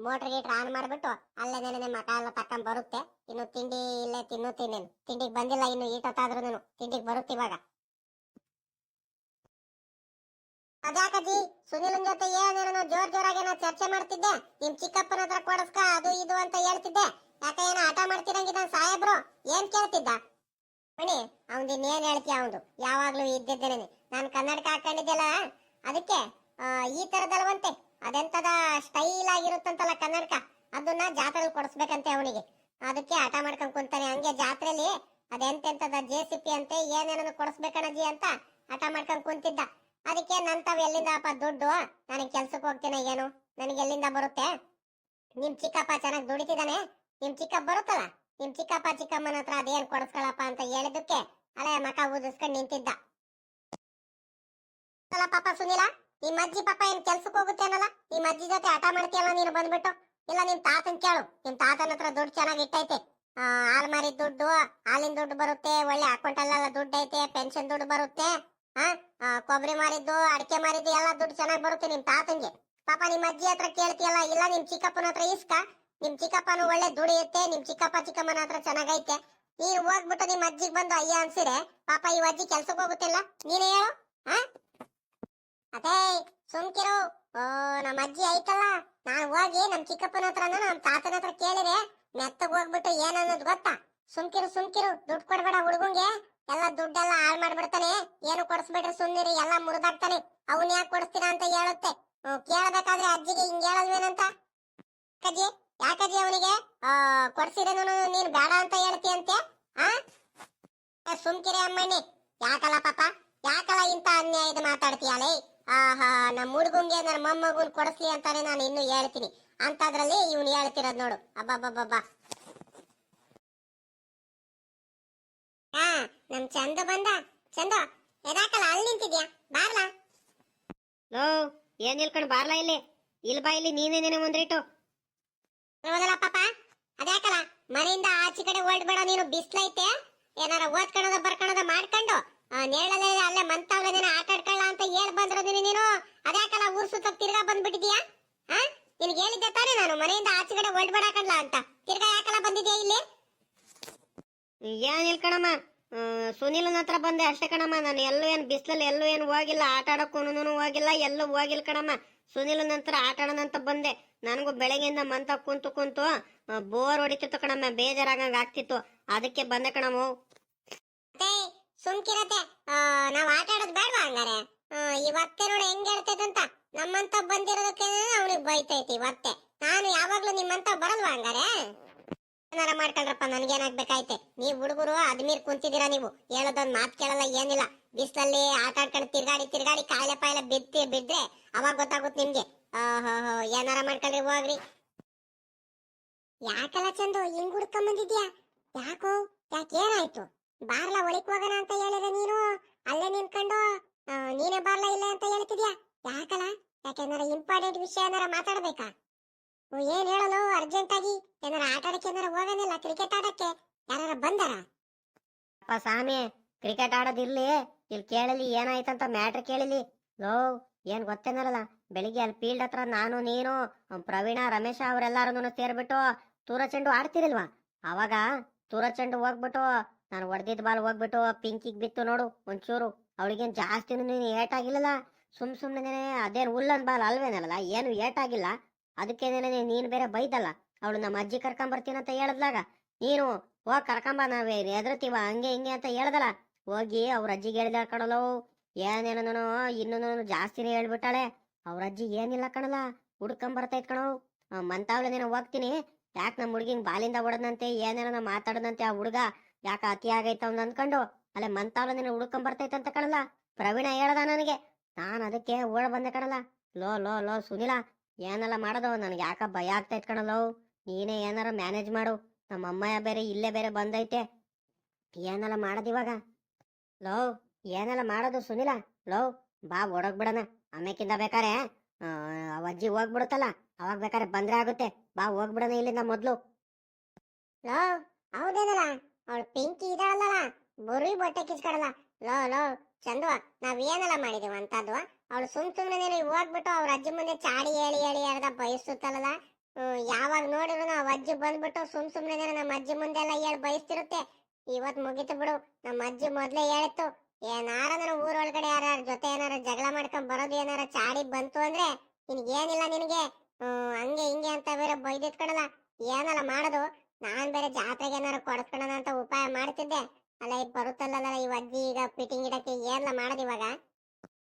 ಮೋಟರ್ ಗೀಟರ್ ಆನ್ ಮಾಡ್ಬಿಟ್ಟು ಅಲ್ಲೇ ನೆನೆ ಮಕ ಎಲ್ಲ ಬರುತ್ತೆ. ಇನ್ನು ತಿಂಡಿ ಇಲ್ಲೇ ತಿನ್ನುತ್ತೀನಿ ನೀನು. ತಿಂಡಿಗೆ ಬಂದಿಲ್ಲ ಇನ್ನು ಈಟ ಹೊತ್ತಾದ್ರೂ ನೀನು. ತಿಂಡಿಗೆ ಬರುತ್ತೆ ಇವಾಗ. ಅದ್ಯಾಕಜ್ಜಿ ಸುನಿಲನ್ ಜೊತೆ ಏನೇನೋ ಜೋರ್ ಜೋರಾಗಿ ಏನೋ ಚರ್ಚೆ ಮಾಡ್ತಿದ್ದೆ. ನಿಮ್ ಚಿಕ್ಕಪ್ಪನ ಹತ್ರ ಕೊಡಸ್ಕ, ಅದು ಇದು ಅಂತ ಹೇಳ್ತಿದ್ದೆ. ಯಾಕ ಏನೋ ಆಟ ಮಾಡ್ತಿರಂಗಿದ ಸಾಹೇಬ್ರು? ಏನ್ ಕೇಳ್ತಿದ್ದ? ಮಣಿ ಅವ್ನ್ ಇನ್ನೇನ್ ಹೇಳ್ತಿ ಅವಂದು ಯಾವಾಗ್ಲೂ ಇದ್ದಿದ್ದೇನೆ ನಾನು. ಕನ್ನಡಕ ಹಾಕೊಂಡಿದ್ದೆಲ್ಲ ಅದಕ್ಕೆ ಈ ತರದಲ್ವಂತೆ. ಅದೆಂತದ ಸ್ಟೈಲ್ ಆಗಿರುತ್ತಂತಲ್ಲ ಕನ್ನಡಕ? ಅದನ್ನ ಜಾತ್ರೆಲಿ ಕೊಡಿಸ್ಬೇಕಂತೆ ಅವನಿಗೆ. ಅದಕ್ಕೆ ಆಟ ಮಾಡ್ಕೊಂಡ್ ಕುಂತಾನೆ. ಹಂಗೆ ಜಾತ್ರೆಲಿ ಅದೆಂತೆಂತದ ಜೆ ಸಿ ಪಿ ಅಂತೆ, ಏನೇನನ್ನು ಕೊಡಿಸ್ಬೇಕಣಜಿ ಅಂತ ಆಟ ಮಾಡ್ಕೊಂಡ್ ಕುಂತಿದ್ದ. ಅದಕ್ಕೆ ನನ್ ಎಲ್ಲಿಂದ ಅಪ್ಪ ದುಡ್ಡು? ನನಗೆ ಕೆಲ್ಸಕ್ಕೆ ಹೋಗ್ತೀನಿ ಏನು? ನನಗೆ ಎಲ್ಲಿಂದ ಬರುತ್ತೆ? ನಿಮ್ ಚಿಕ್ಕಪ್ಪ ಚೆನ್ನಾಗಿ ದುಡಿತಿದ್ದಾನೆ? ನಿಮ್ ಚಿಕ್ಕಪ್ಪ ಬರುತ್ತಲ್ಲ? ನಿಮ್ ಚಿಕ್ಕಪ್ಪ ಚಿಕ್ಕಮ್ಮನ ಹತ್ರ ಅದೇನ್ ಕೊಡಿಸ್ಕೊಳಪ್ಪ ಅಂತ ಹೇಳಿದಕ್ಕೆ ಅಲೆ ಮಕ ಊದಿಸ್ಕೊಂಡ್ ನಿಂತಿದ್ದ. ಪಾಪ ಸುನಿಲ? ನಿಮ್ ಅಜ್ಜಿ ಪಾಪ ಏನ್ ಕೆಲ್ಸಕ್ಕೆ ಹೋಗುತ್ತೇನಲ್ಲ ನಿಮ್ಮ ಅಜ್ಜಿ ಜೊತೆ ಹಠ ಮಾಡ್ತೀಯಲ್ಲ ನೀನು ಬಂದ್ಬಿಟ್ಟು? ಇಲ್ಲ ನಿಮ್ ತಾತನ್ ಕೇಳು. ನಿಮ್ ತಾತನ ಹತ್ರ ದುಡ್ಡು ಚೆನ್ನಾಗಿ ಇಟ್ಟೈತೆ. ಹಾಲ್ ಮಾರಿದ ದುಡ್ಡು, ಹಾಲಿನ ದುಡ್ಡು ಬರುತ್ತೆ, ಒಳ್ಳೆ ಅಕೌಂಟ್ ಅಲ್ಲೆಲ್ಲ ದುಡ್ಡು ಐತೆ ಪೆನ್ಷನ್ ದುಡ್ಡು ಬರುತ್ತೆ ಕೊಬ್ಬರಿ ಮಾರಿದ್ದು, ಅಡಿಕೆ ಮಾರಿದ್ದು, ಎಲ್ಲ ದುಡ್ಡು ಚೆನ್ನಾಗಿ ಬರುತ್ತೆ ನಿಮ್ ತಾತನ್ಗೆ. ಪಾಪ ನಿಮ್ ಅಜ್ಜಿ ಹತ್ರ ಕೇಳ್ತೀಯಲ್ಲ, ಇಲ್ಲ ನಿಮ್ ಚಿಕ್ಕಪ್ಪನ ಹತ್ರ ಇಸ್ಕ? ನಿಮ್ ಚಿಕ್ಕಪ್ಪನು ಒಳ್ಳೆ ದುಡಿಯುತ್ತೆ, ನಿಮ್ ಚಿಕ್ಕಪ್ಪ ಚಿಕ್ಕಮ್ಮನ ಹತ್ರ ಚೆನ್ನಾಗೈತೆ ನೀನ್ ಹೋಗ್ಬಿಟ್ಟು ನಿಮ್ ಅಜ್ಜಿಗೆ ಬಂದು ಅಯ್ಯ ಅನ್ಸಿರೆ ಪಾಪ ಈ ಅಜ್ಜಿ ಕೆಲ್ಸಕ್ಕೆ ಹೋಗುತ್ತಿಲ್ಲ? ನೀನೇ ಹೇಳು ಅದೇ ಸುಮ್ಕಿರು. ಓ ನಮ್ಮ ಅಜ್ಜಿ ಐತಲ್ಲ ನಾನ್ ಹೋಗಿ ನಮ್ ಚಿಕ್ಕಪ್ಪನ ಹತ್ರನ ನಮ್ ತಾತನ ಹತ್ರ ಕೇಳಿದೆ. ಮೆತ್ತಗ್ ಹೋಗ್ಬಿಟ್ಟು ಏನನ್ನೋದು ಗೊತ್ತಾ? ಸುಮ್ಕಿರು ಸುಮ್ಕಿರು. ದುಡ್ಡು ಕೊಡ್ಬೇಡ ಹುಡುಗಂಗೆ. ಎಲ್ಲ ದುಡ್ಡೆಲ್ಲ ಹಾಳು ಮಾಡ್ಬಿಡ್ತಾನೆ. ಏನು ಕೊಡಿಸ್ಬೇಡ್ರಿ ಸುಮ್ನಿರಿ ಎಲ್ಲ ಮುರಿದಾಡ್ತಾನೆ ಅವನ್ ಯಾಕೆ ಕೊಡಿಸ್ತೀರಾ ಅಂತ ಹೇಳುತ್ತೆ. ಕೇಳಬೇಕಾದ್ರೆ ಅಜ್ಜಿಗೆ ಹಿಂಗ್ ಹೇಳಲ್ವೇನಂತ? ಕಜ್ಜಿ ಯಾಕಜ್ಜಿ ಅವನಿಗೆ? ಕೊಡ್ಸಿರೇನು ನೀನು ಬೇಡ ಅಂತ ಹೇಳ್ತೀಯಂತೆ ಆ? ಏ, ಸುಮ್ಕಿರಿ ಅಮ್ಮಣ್ಣಿ. ಯಾಕಲ್ಲ ಪಾಪ? ಯಾಕಲ್ಲ ಇಂತ ಅನ್ಯಾಯದ ಮಾತಾಡ್ತೀಯಲೇ? ಆಹಾ ನಮ್ಮ ಹುಡುಗಂಗೆ ನನ್ನ ಮೊಮ್ಮಗುನ್ ಕೊಡಿಸ್ಲಿ ಅಂತಾನೆ ನಾನು ಇನ್ನು ಹೇಳ್ತೀನಿ. ಅಂತದ್ರಲ್ಲಿ ಇವ್ನು ಹೇಳ್ತಿರೋದು ನೋಡು. ಅಬ್ಬಬ್ಬಬ್ಬಾ ಹಾ ನಮ್ ಚಂದ ಬಂದ. ಚಂದ ಎದಾಕಲ್ಲ? ಅಲ್ಲಿ ನಿಂತಿದ್ಯಾ? ಬಾರ್ಲಾ? ಲೋ ಏನ್ ನಿಲ್ಕೊಂಡು ಬಾರ್ಲಾ ಇಲ್ಲಿ? ಇಲ್ಲಿ ಬಾ ಇಲ್ಲಿ ನೀನೇನೇನೆ ಮುಂದ್ರಿಟ್ಟು ನೋಡಲ್ಲ ಪಾಪ. ಅದ್ಯಾಕಲ್ಲ? ಮನೆಯಿಂದ ಆಚೆ ಕಡೆ ಓಡ್ಬೇಡ ನೀನು ಬಿಸ್ಲೈತೆ. ಏನಾರ ಓದ್ಕೊಳೋದ ಬರ್ಕೊಳೋದ ಮಾಡ್ಕೊಂಡು. ಆ, ನೇಳಲೆ ಅಲ್ಲೇ ಮಂತಾವ್ಲೆ ನೀನು ಆಟ ಆಡ್ಕೊಳ್ಳ ಅಂತ ಹೇಳ್ ಬಂದ್ರದಿನಿ ನೀನು. ಅದ್ಯಾಕಲ್ಲ ಊರ್ ಸುತ್ತ ತಿರ್ಗಾ ಬಂದ್ಬಿಟ್ಟಿದ್ಯಾ? ಹಾ ನಿನ್ಗೆ ಹೇಳಿದ್ದೆ ತಾನೇ ನಾನು ಮನೆಯಿಂದ ಆಚೆಗಡೆ ಹೊರಡ್ಬೇಡ ಕಣ್ಲ ಅಂತ. ತಿರ್ಗಾ ಯಾಕಲ್ಲ ಬಂದಿದ್ಯಾ ಇಲ್ಲಿ? ಏನ್ ನಿಲ್ಕಣಮ್ಮ ಸುನಿಲನ ಹತ್ರ ಬಂದೆ ಅಷ್ಟೇ ಕಣಮ್ಮ. ನಾನು ಎಲ್ಲೂ ಏನು ಬಿಸ್ಲಲ್ಲಿ ಎಲ್ಲೂ ಏನ್ ಹೋಗಿಲ್ಲ ಆಟ ಆಡಕ್ಕೂ ಹೋಗಿಲ್ಲ ಎಲ್ಲೂ ಹೋಗಿಲ್ಲ ಕಣಮ್ಮ. ಸುನಿಲ್ ನಂತರ ಆಟ ಆಡೋಣ ಅಂತ ಬಂದೆ. ನನಗೂ ಬೆಳಗ್ಗೆಯಿಂದ ಮಂತ ಕುಂತು ಕುಂತು ಬೋರ್ ಹೊಡಿತಿತ್ತು ಕಣಮ್ಮ ಬೇಜಾರಾಗಂಗ ಆಗ್ತಿತ್ತು. ಅದಕ್ಕೆ ಬಂದೆ ಕಣಮ್ಮ. ಸುಮ್ಕಿರತ್ತೆ. ನಾವ್ ಆಟ ಆಡೋದ್ ಬೇಡವಾ ಹಂಗಾರೆ? ಈ ಇವತ್ತೆ ನೋಡಿ ಹೆಂಗ್ ಹೇಳ್ತೈತಂತ ನಮ್ಮಂತ ಬಂದಿರೋದಕ್ಕೆ ಅವನಿಗೆ ಬೈತೈತಿ ಇವತ್ತೆ ನಾನು ಯಾವಾಗ್ಲೂ ನಿಮ್ಮಂತ ಬರಲ್ವಾ ಹಂಗಾರೆ? ಏನಾರ ಮಾಡ್ಕೊಂಡ್ರಪ್ಪ, ನನ್ಗೇನಾಗ್ಬೇಕಾಯ್ತೆ? ನೀವ್ ಹುಡುಗರು, ಅದ್ಮೀರ್ ಕುಂತಿದ್ದೀರಾ ನೀವು? ಹೇಳೋದೊಂದ್ ಮಾತ್ ಕೇಳಲ್ಲ, ಏನಿಲ್ಲ. ಬಿಸ್ಲಲ್ಲಿ ಆಟ ಆಡ್ಕೊಂಡು ತಿರ್ಗಾಡಿ ತಿರ್ಗಾಡಿ ಕಾಯಿಲೆ ಪಾಯಿಲೆ ಬಿತ್ತಿ ಬಿದ್ರೆ ಅವಾಗ ಗೊತ್ತಾಗುತ್ತೆ ನಿಮ್ಗೆ. ಏನಾರ ಮಾಡ್ಕೊಳ್ರಿ ಹೋಗ್ರಿ ಯಾಕಲ್ಲ ಚಂದು, ಹಿಂಗ್ ಹುಡ್ಕೊಂಡ್ ಬಂದಿದ್ಯಾ ಯಾಕೋ ಯಾಕೆ ಏನಾಯ್ತು ಬಾರ್ಲ ಒಳಕ್ ಹೋಗೋಣ ಅಂತ ಹೇಳಿದ್ರೆ ನೀನು. ಅಲ್ಲೇ ನಿಂತ್ಕೊಂಡು ನೀನೇ ಬಾರ್ಲ ಇಲ್ಲ ಅಂತ ಹೇಳ್ತಿದ್ಯಾ? ಯಾಕಲ್ಲ ಯಾಕೆಂದ್ರೆ ಇಂಪಾರ್ಟೆಂಟ್ ವಿಷಯ ಏನಾರ ಮಾತಾಡ್ಬೇಕಾ? ಏನ್ ಹೇಳಲು ಅರ್ಜೆಂಟ್ ಆಗಿ ಏನಾರ ಆಟ ಆಡಕ್ಕೆ ಏನಾರ ಹೋಗೋದಿಲ್ಲ ಕ್ರಿಕೆಟ್ ಆಡಕ್ಕೆ? ಯಾರ ಬಂದಾರ? ಅಪ್ಪ ಸ್ವಾಮಿ ಕ್ರಿಕೆಟ್ ಆಡೋದಿರ್ಲಿ ಇಲ್ಲಿ ಕೇಳಲಿ ಏನಾಯ್ತಂತ ಮ್ಯಾಟ್ರ್ ಕೇಳಲಿ. ಲೋ, ಏನ್ ಗೊತ್ತೇನಲ್ಲ ಬೆಳಿಗ್ಗೆ ಅಲ್ಲಿ ಫೀಲ್ಡ್ ಹತ್ರ ನಾನು, ನೀನು ಪ್ರವೀಣ, ರಮೇಶ ಅವರೆಲ್ಲಾರು ಸೇರ್ಬಿಟ್ಟು ತೂರ ಚೆಂಡು ಆಡ್ತಿರಲ್ವಾ? ಅವಾಗ ತೂರ ಚೆಂಡು ಹೋಗ್ಬಿಟ್ಟು ನಾನು ಹೊಡೆದಿದ್ದ ಬಾಲ್ ಹೋಗ್ಬಿಟ್ಟು ಪಿಂಕಿಗ್ ಬಿತ್ತು ನೋಡು, ಒಂಚೂರು. ಅವಳಿಗೇನ್ ಜಾಸ್ತಿ ನೀನು ಏಟಾಗಿಲ್ಲಲ್ಲ? ಸುಮ್ ಸುಮ್ನೆ ಅದೇನ್ ಉಲ್ಲನ್ ಬಾಲ್ ಅಲ್ವೇನಲ್ಲ, ಏನು ಏಟಾಗಿಲ್ಲ. ಅದಕ್ಕೆ ನೀನು ಬೇರೆ ಬೈದಲ್ಲ. ಅವಳು ನಮ್ಮ ಅಜ್ಜಿ ಕರ್ಕೊಂಬರ್ತೀನಿ ಅಂತ ಹೇಳದ್ಲಾಗ. ನೀನು ಹೋಗ್ ಕರ್ಕೊಂಬ, ನಾವೇ ಎದ್ರತೀವ ಹಂಗೆ ಹಿಂಗೆ ಅಂತ ಹೇಳ್ದಲ್ಲ. ಹೋಗಿ ಅವ್ರ ಅಜ್ಜಿಗೆ ಹೇಳಿದ ಕಣಲೋ ಏನೇನೋ ಇನ್ನೂ ಜಾಸ್ತಿನೇ ಹೇಳ್ಬಿಟ್ಟಾಳೆ. ಅವ್ರ ಅಜ್ಜಿ ಏನಿಲ್ಲ ಕಣಲ್ಲ, ಹುಡ್ಕೊಂಬರ್ತೈತ್ ಕಣೋ. ನೀನು ಹೋಗ್ತೀನಿ. ಯಾಕೆ ನಮ್ಮ ಹುಡುಗಿನ ಬಾಲಿಂದ ಹೊಡೆದಂತೆ ಏನೇನೋ ಮಾತಾಡದಂತೆ ಆ ಹುಡುಗ. ಯಾಕ ಅತಿ ಆಗೈತ ಅವ್ನ ಅಲ್ಲೇ ಮಂತಾವ್ಲೆ ಬರ್ತೈತೆ ಅಂತ ಕಣಲ್ಲ? ಪ್ರವೀಣ ಹೇಳ್ದ ನನಗೆ. ನಾನು ಅದಕ್ಕೆ ಓಡ್ ಬಂದೆ ಕಣಲ್ಲ. ಲೋ ಲೋ ಲೋ, ಸುನಿಲ, ಏನೆಲ್ಲ ಮಾಡೋದು ನನಗೆ ಯಾಕ ಭಯ ಆಗ್ತೈತ್ ಕಣಲ್ಲೋ ನೀನೇ ಏನಾರ ಮ್ಯಾನೇಜ್ ಮಾಡು. ನಮ್ಮ ಅಮ್ಮಯ್ಯ ಬೇರೆ, ಇಲ್ಲೇ ಬೇರೆ ಬಂದೈತೆ. ಏನೆಲ್ಲ ಮಾಡೋದಿವಾಗ ಲೋ, ಏನೆಲ್ಲ ಮಾಡೋದು ಸುನಿಲ? ಲೋ, ಬಾ ಓಡೋಗ್ಬಿಡಣ ಆಮೇಕಿಂದ ಬೇಕಾರೆ ಅಜ್ಜಿ ಹೋಗ್ಬಿಡುತ್ತಲ್ಲ ಅವಾಗ ಬೇಕಾರೆ ಬಂದ್ರೆ ಆಗುತ್ತೆ. ಬಾ ಹೋಗ್ಬಿಡಣ ಇಲ್ಲಿಂದ ಮೊದ್ಲು. ಲೋ, ಹೌದೇನಲ್ಲ? ಅವಳು ಪಿಂಕಿ ಇದಾಳಲ್ಲ ಬುರಿ ಬಟ್ಟೆ ಕಿಸ್ಕೊಡಲ್ಲ ಲೋ ಲೋ, ಚಂದುವ ನಾವ್ ಏನೆಲ್ಲ ಮಾಡಿದೀವ ಅಂತದ್ವ ಅವಳು ಸುಮ್ ಸುಮ್ನೆ ನೀನು ಹೋಗ್ಬಿಟ್ಟು ಅವ್ರ ಅಜ್ಜಿ ಮುಂದೆ ಚಾಡಿ ಹೇಳಿ ಹೇಳಿ ಅರ್ಧ ಬಯಸುತ್ತಲ್ಲ ಯಾವಾಗ ನೋಡಿದ್ರು ನಾವ್ ಅಜ್ಜಿ ಬಂದ್ಬಿಟ್ಟು ಸುಮ್ ಸುಮ್ನೆ ನಮ್ಮ ಅಜ್ಜಿ ಮುಂದೆ ಎಲ್ಲ ಹೇಳಿ ಬಯಸ್ತಿರುತ್ತೆ. ಇವತ್ ಮುಗೀತು ಬಿಡು. ನಮ್ಮ ಅಜ್ಜಿ ಮೊದ್ಲೇ ಹೇಳಿತ್ತು. ಏನಾರ ನನ್ನ ಊರೊಳಗಡೆ ಯಾರ ಜೊತೆ ಏನಾರ ಜಗಳ ಮಾಡ್ಕೊಂಡ್ ಬರೋದು, ಏನಾರ ಚಾಡಿ ಬಂತು ಅಂದ್ರೆ ನಿನ್ಗೆ? ಏನಿಲ್ಲ ನಿನಗೆ ಹಂಗೆ ಹಿಂಗೆ ಅಂತ ಬೇರೆ ಬೈದಿಟ್ಕೊಳಲ್ಲ ಏನಲ್ಲ ಮಾಡೋದು? ನಾನ್ ಬೇರೆ ಜಾತ್ರೆಗೆ ಏನಾರು ಕೊಡ್ಸ್ಕೊಳೋಣ ಅಂತ ಉಪಾಯ ಮಾಡ್ತಿದ್ದೆ. ಅಲ್ಲ ಈಗ ಬರುತ್ತಲ್ಲ ಈ ಅಜ್ಜಿ ಈಗ ಫಿಟ್ಟಿಂಗ್ ಇಡಕ್ಕೆ ಏನ್ಲ ಮಾಡೋದು ಇವಾಗ?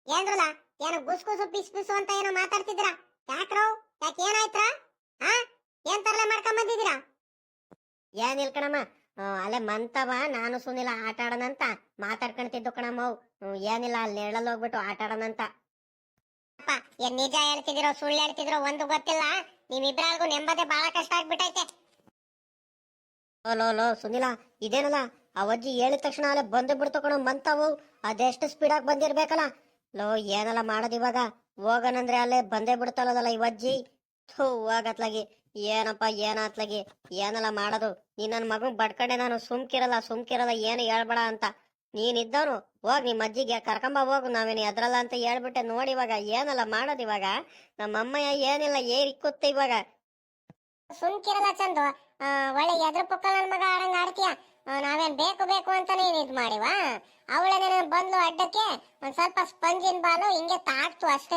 ಏನ್ರಲ್ಲ ಏನೋ ಗುಸ್ ಗುಸು ಪಿಸ್ ಪಿಸು ಅಂತ ಏನೋ ಮಾತಾಡ್ತಿದ್ದೀರಾ? ಯಾಕ್ರೋ? ಯಾಕೆ ಏನಾಯ್ತ್ರ? ಹಾ ಏನ್ ತರಲೆ ಮಾಡ್ಕೊಂಡ್ ಬಂದಿದ್ದೀರಾ? ಏನ್ ಕಣಮ್ಮ ಆ, ಅಲ್ಲೇ ಮಂತವ ನಾನು ಸುನಿಲ ಆಟ ಆಡೋಣಂತ ಮಾತಾಡ್ಕೊಂತಿದ್ದು ಕಣಮ್ಮ ಏನಿಲ್ಲ ಅಲ್ಲಿ ಹೇಳಲ್ ಹೋಗ್ಬಿಟ್ಟು ಆಟ ಆಡೋಣಂತ. ಅಪ್ಪ ಏನ್ ನಿಜ ಹೇಳ್ತಿದಿರೋ ಸುಳ್ಳು ಹೇಳ್ತಿದಿರೋ ಒಂದು ಗೊತ್ತಿಲ್ಲ. ನಿಮ್ಮಿಬ್ರಾಲ್ಗೂ ನೆಂಬದೆ ಬಹಳ ಕಷ್ಟ ಆಗ್ಬಿಟ್ಟೈತೆ ಲೋ ಲೋ ಸುನಿಲ, ಇದೇನಲ್ಲ? ಆ ಅಜ್ಜಿ ಹೇಳಿದ ತಕ್ಷಣ ಅಲ್ಲೇ ಬಂದು ಬಿಡ್ತು ಕಣ ಮಂತವು. ಅದೆಷ್ಟು ಸ್ಪೀಡಾಗಿ ಬಂದಿರ್ಬೇಕಲ್ಲ? ಲೋ, ಏನಲ್ಲ ಮಾಡೋದು ಇವಾಗ? ಹೋಗೋಣಂದ್ರೆ ಅಲ್ಲೇ ಬಂದೇ ಬಿಡ್ತಲ್ಲದಲ್ಲ ಇವಜ್ಜಿ ಥೂ ಹೋಗತ್ಲಾಗಿ ಏನಪ್ಪ, ಏನಾತ್ಲಾಗಿ? ಏನಲ್ಲ ಮಾಡೋದು? ನೀ ನನ್ನ ಮಗನ್ ಬಡ್ಕಂಡೆ ನಾನು ಸುಮ್ಕಿರಲ್ಲ ಸುಮ್ಕಿರಲ್ಲ, ಏನು ಹೇಳ್ಬೇಡ ಅಂತ. ನೀನಿದ್ದವನು ಹೋಗ್ ನಿಮ್ಮ ಅಜ್ಜಿಗೆ, ಕರ್ಕೊಂಬ ಹೋಗು, ನಾವೇನು ಎದ್ರಲ್ಲ ಅಂತ ಹೇಳ್ಬಿಟ್ಟೆ ನೋಡಿ ಇವಾಗ. ಏನಲ್ಲ ಮಾಡೋದು ಇವಾಗ? ನಮ್ಮ ಅಮ್ಮಯ್ಯ ಏನಿಲ್ಲ, ಏರಿಕ್ಕುತ್ತೆ ಇವಾಗ. ಸುಮ್ಕಿರಲ್ಲ ಚಂದು. ಒಳ್ಳೆ ಎದ್ರ ಪಕ್ಕ ನನ್ ಮಗ ಆಡಂಗ ಆಡ್ತೀಯ? ನಾವೇನ್ ಬೇಕು ಬೇಕು ಅಂತ ನೀನ್ ಇದ್ ಮಾಡಿವಾ? ಅವಳೇನೇನ ಬಂದ್ಲು ಅಡ್ಡಕ್ಕೆ, ಒಂದ್ ಸ್ವಲ್ಪ ಸ್ಪಂಜಿನ ಬಾಲು ಹಿಂಗೆ ತಾಕ್ತು ಅಷ್ಟೇ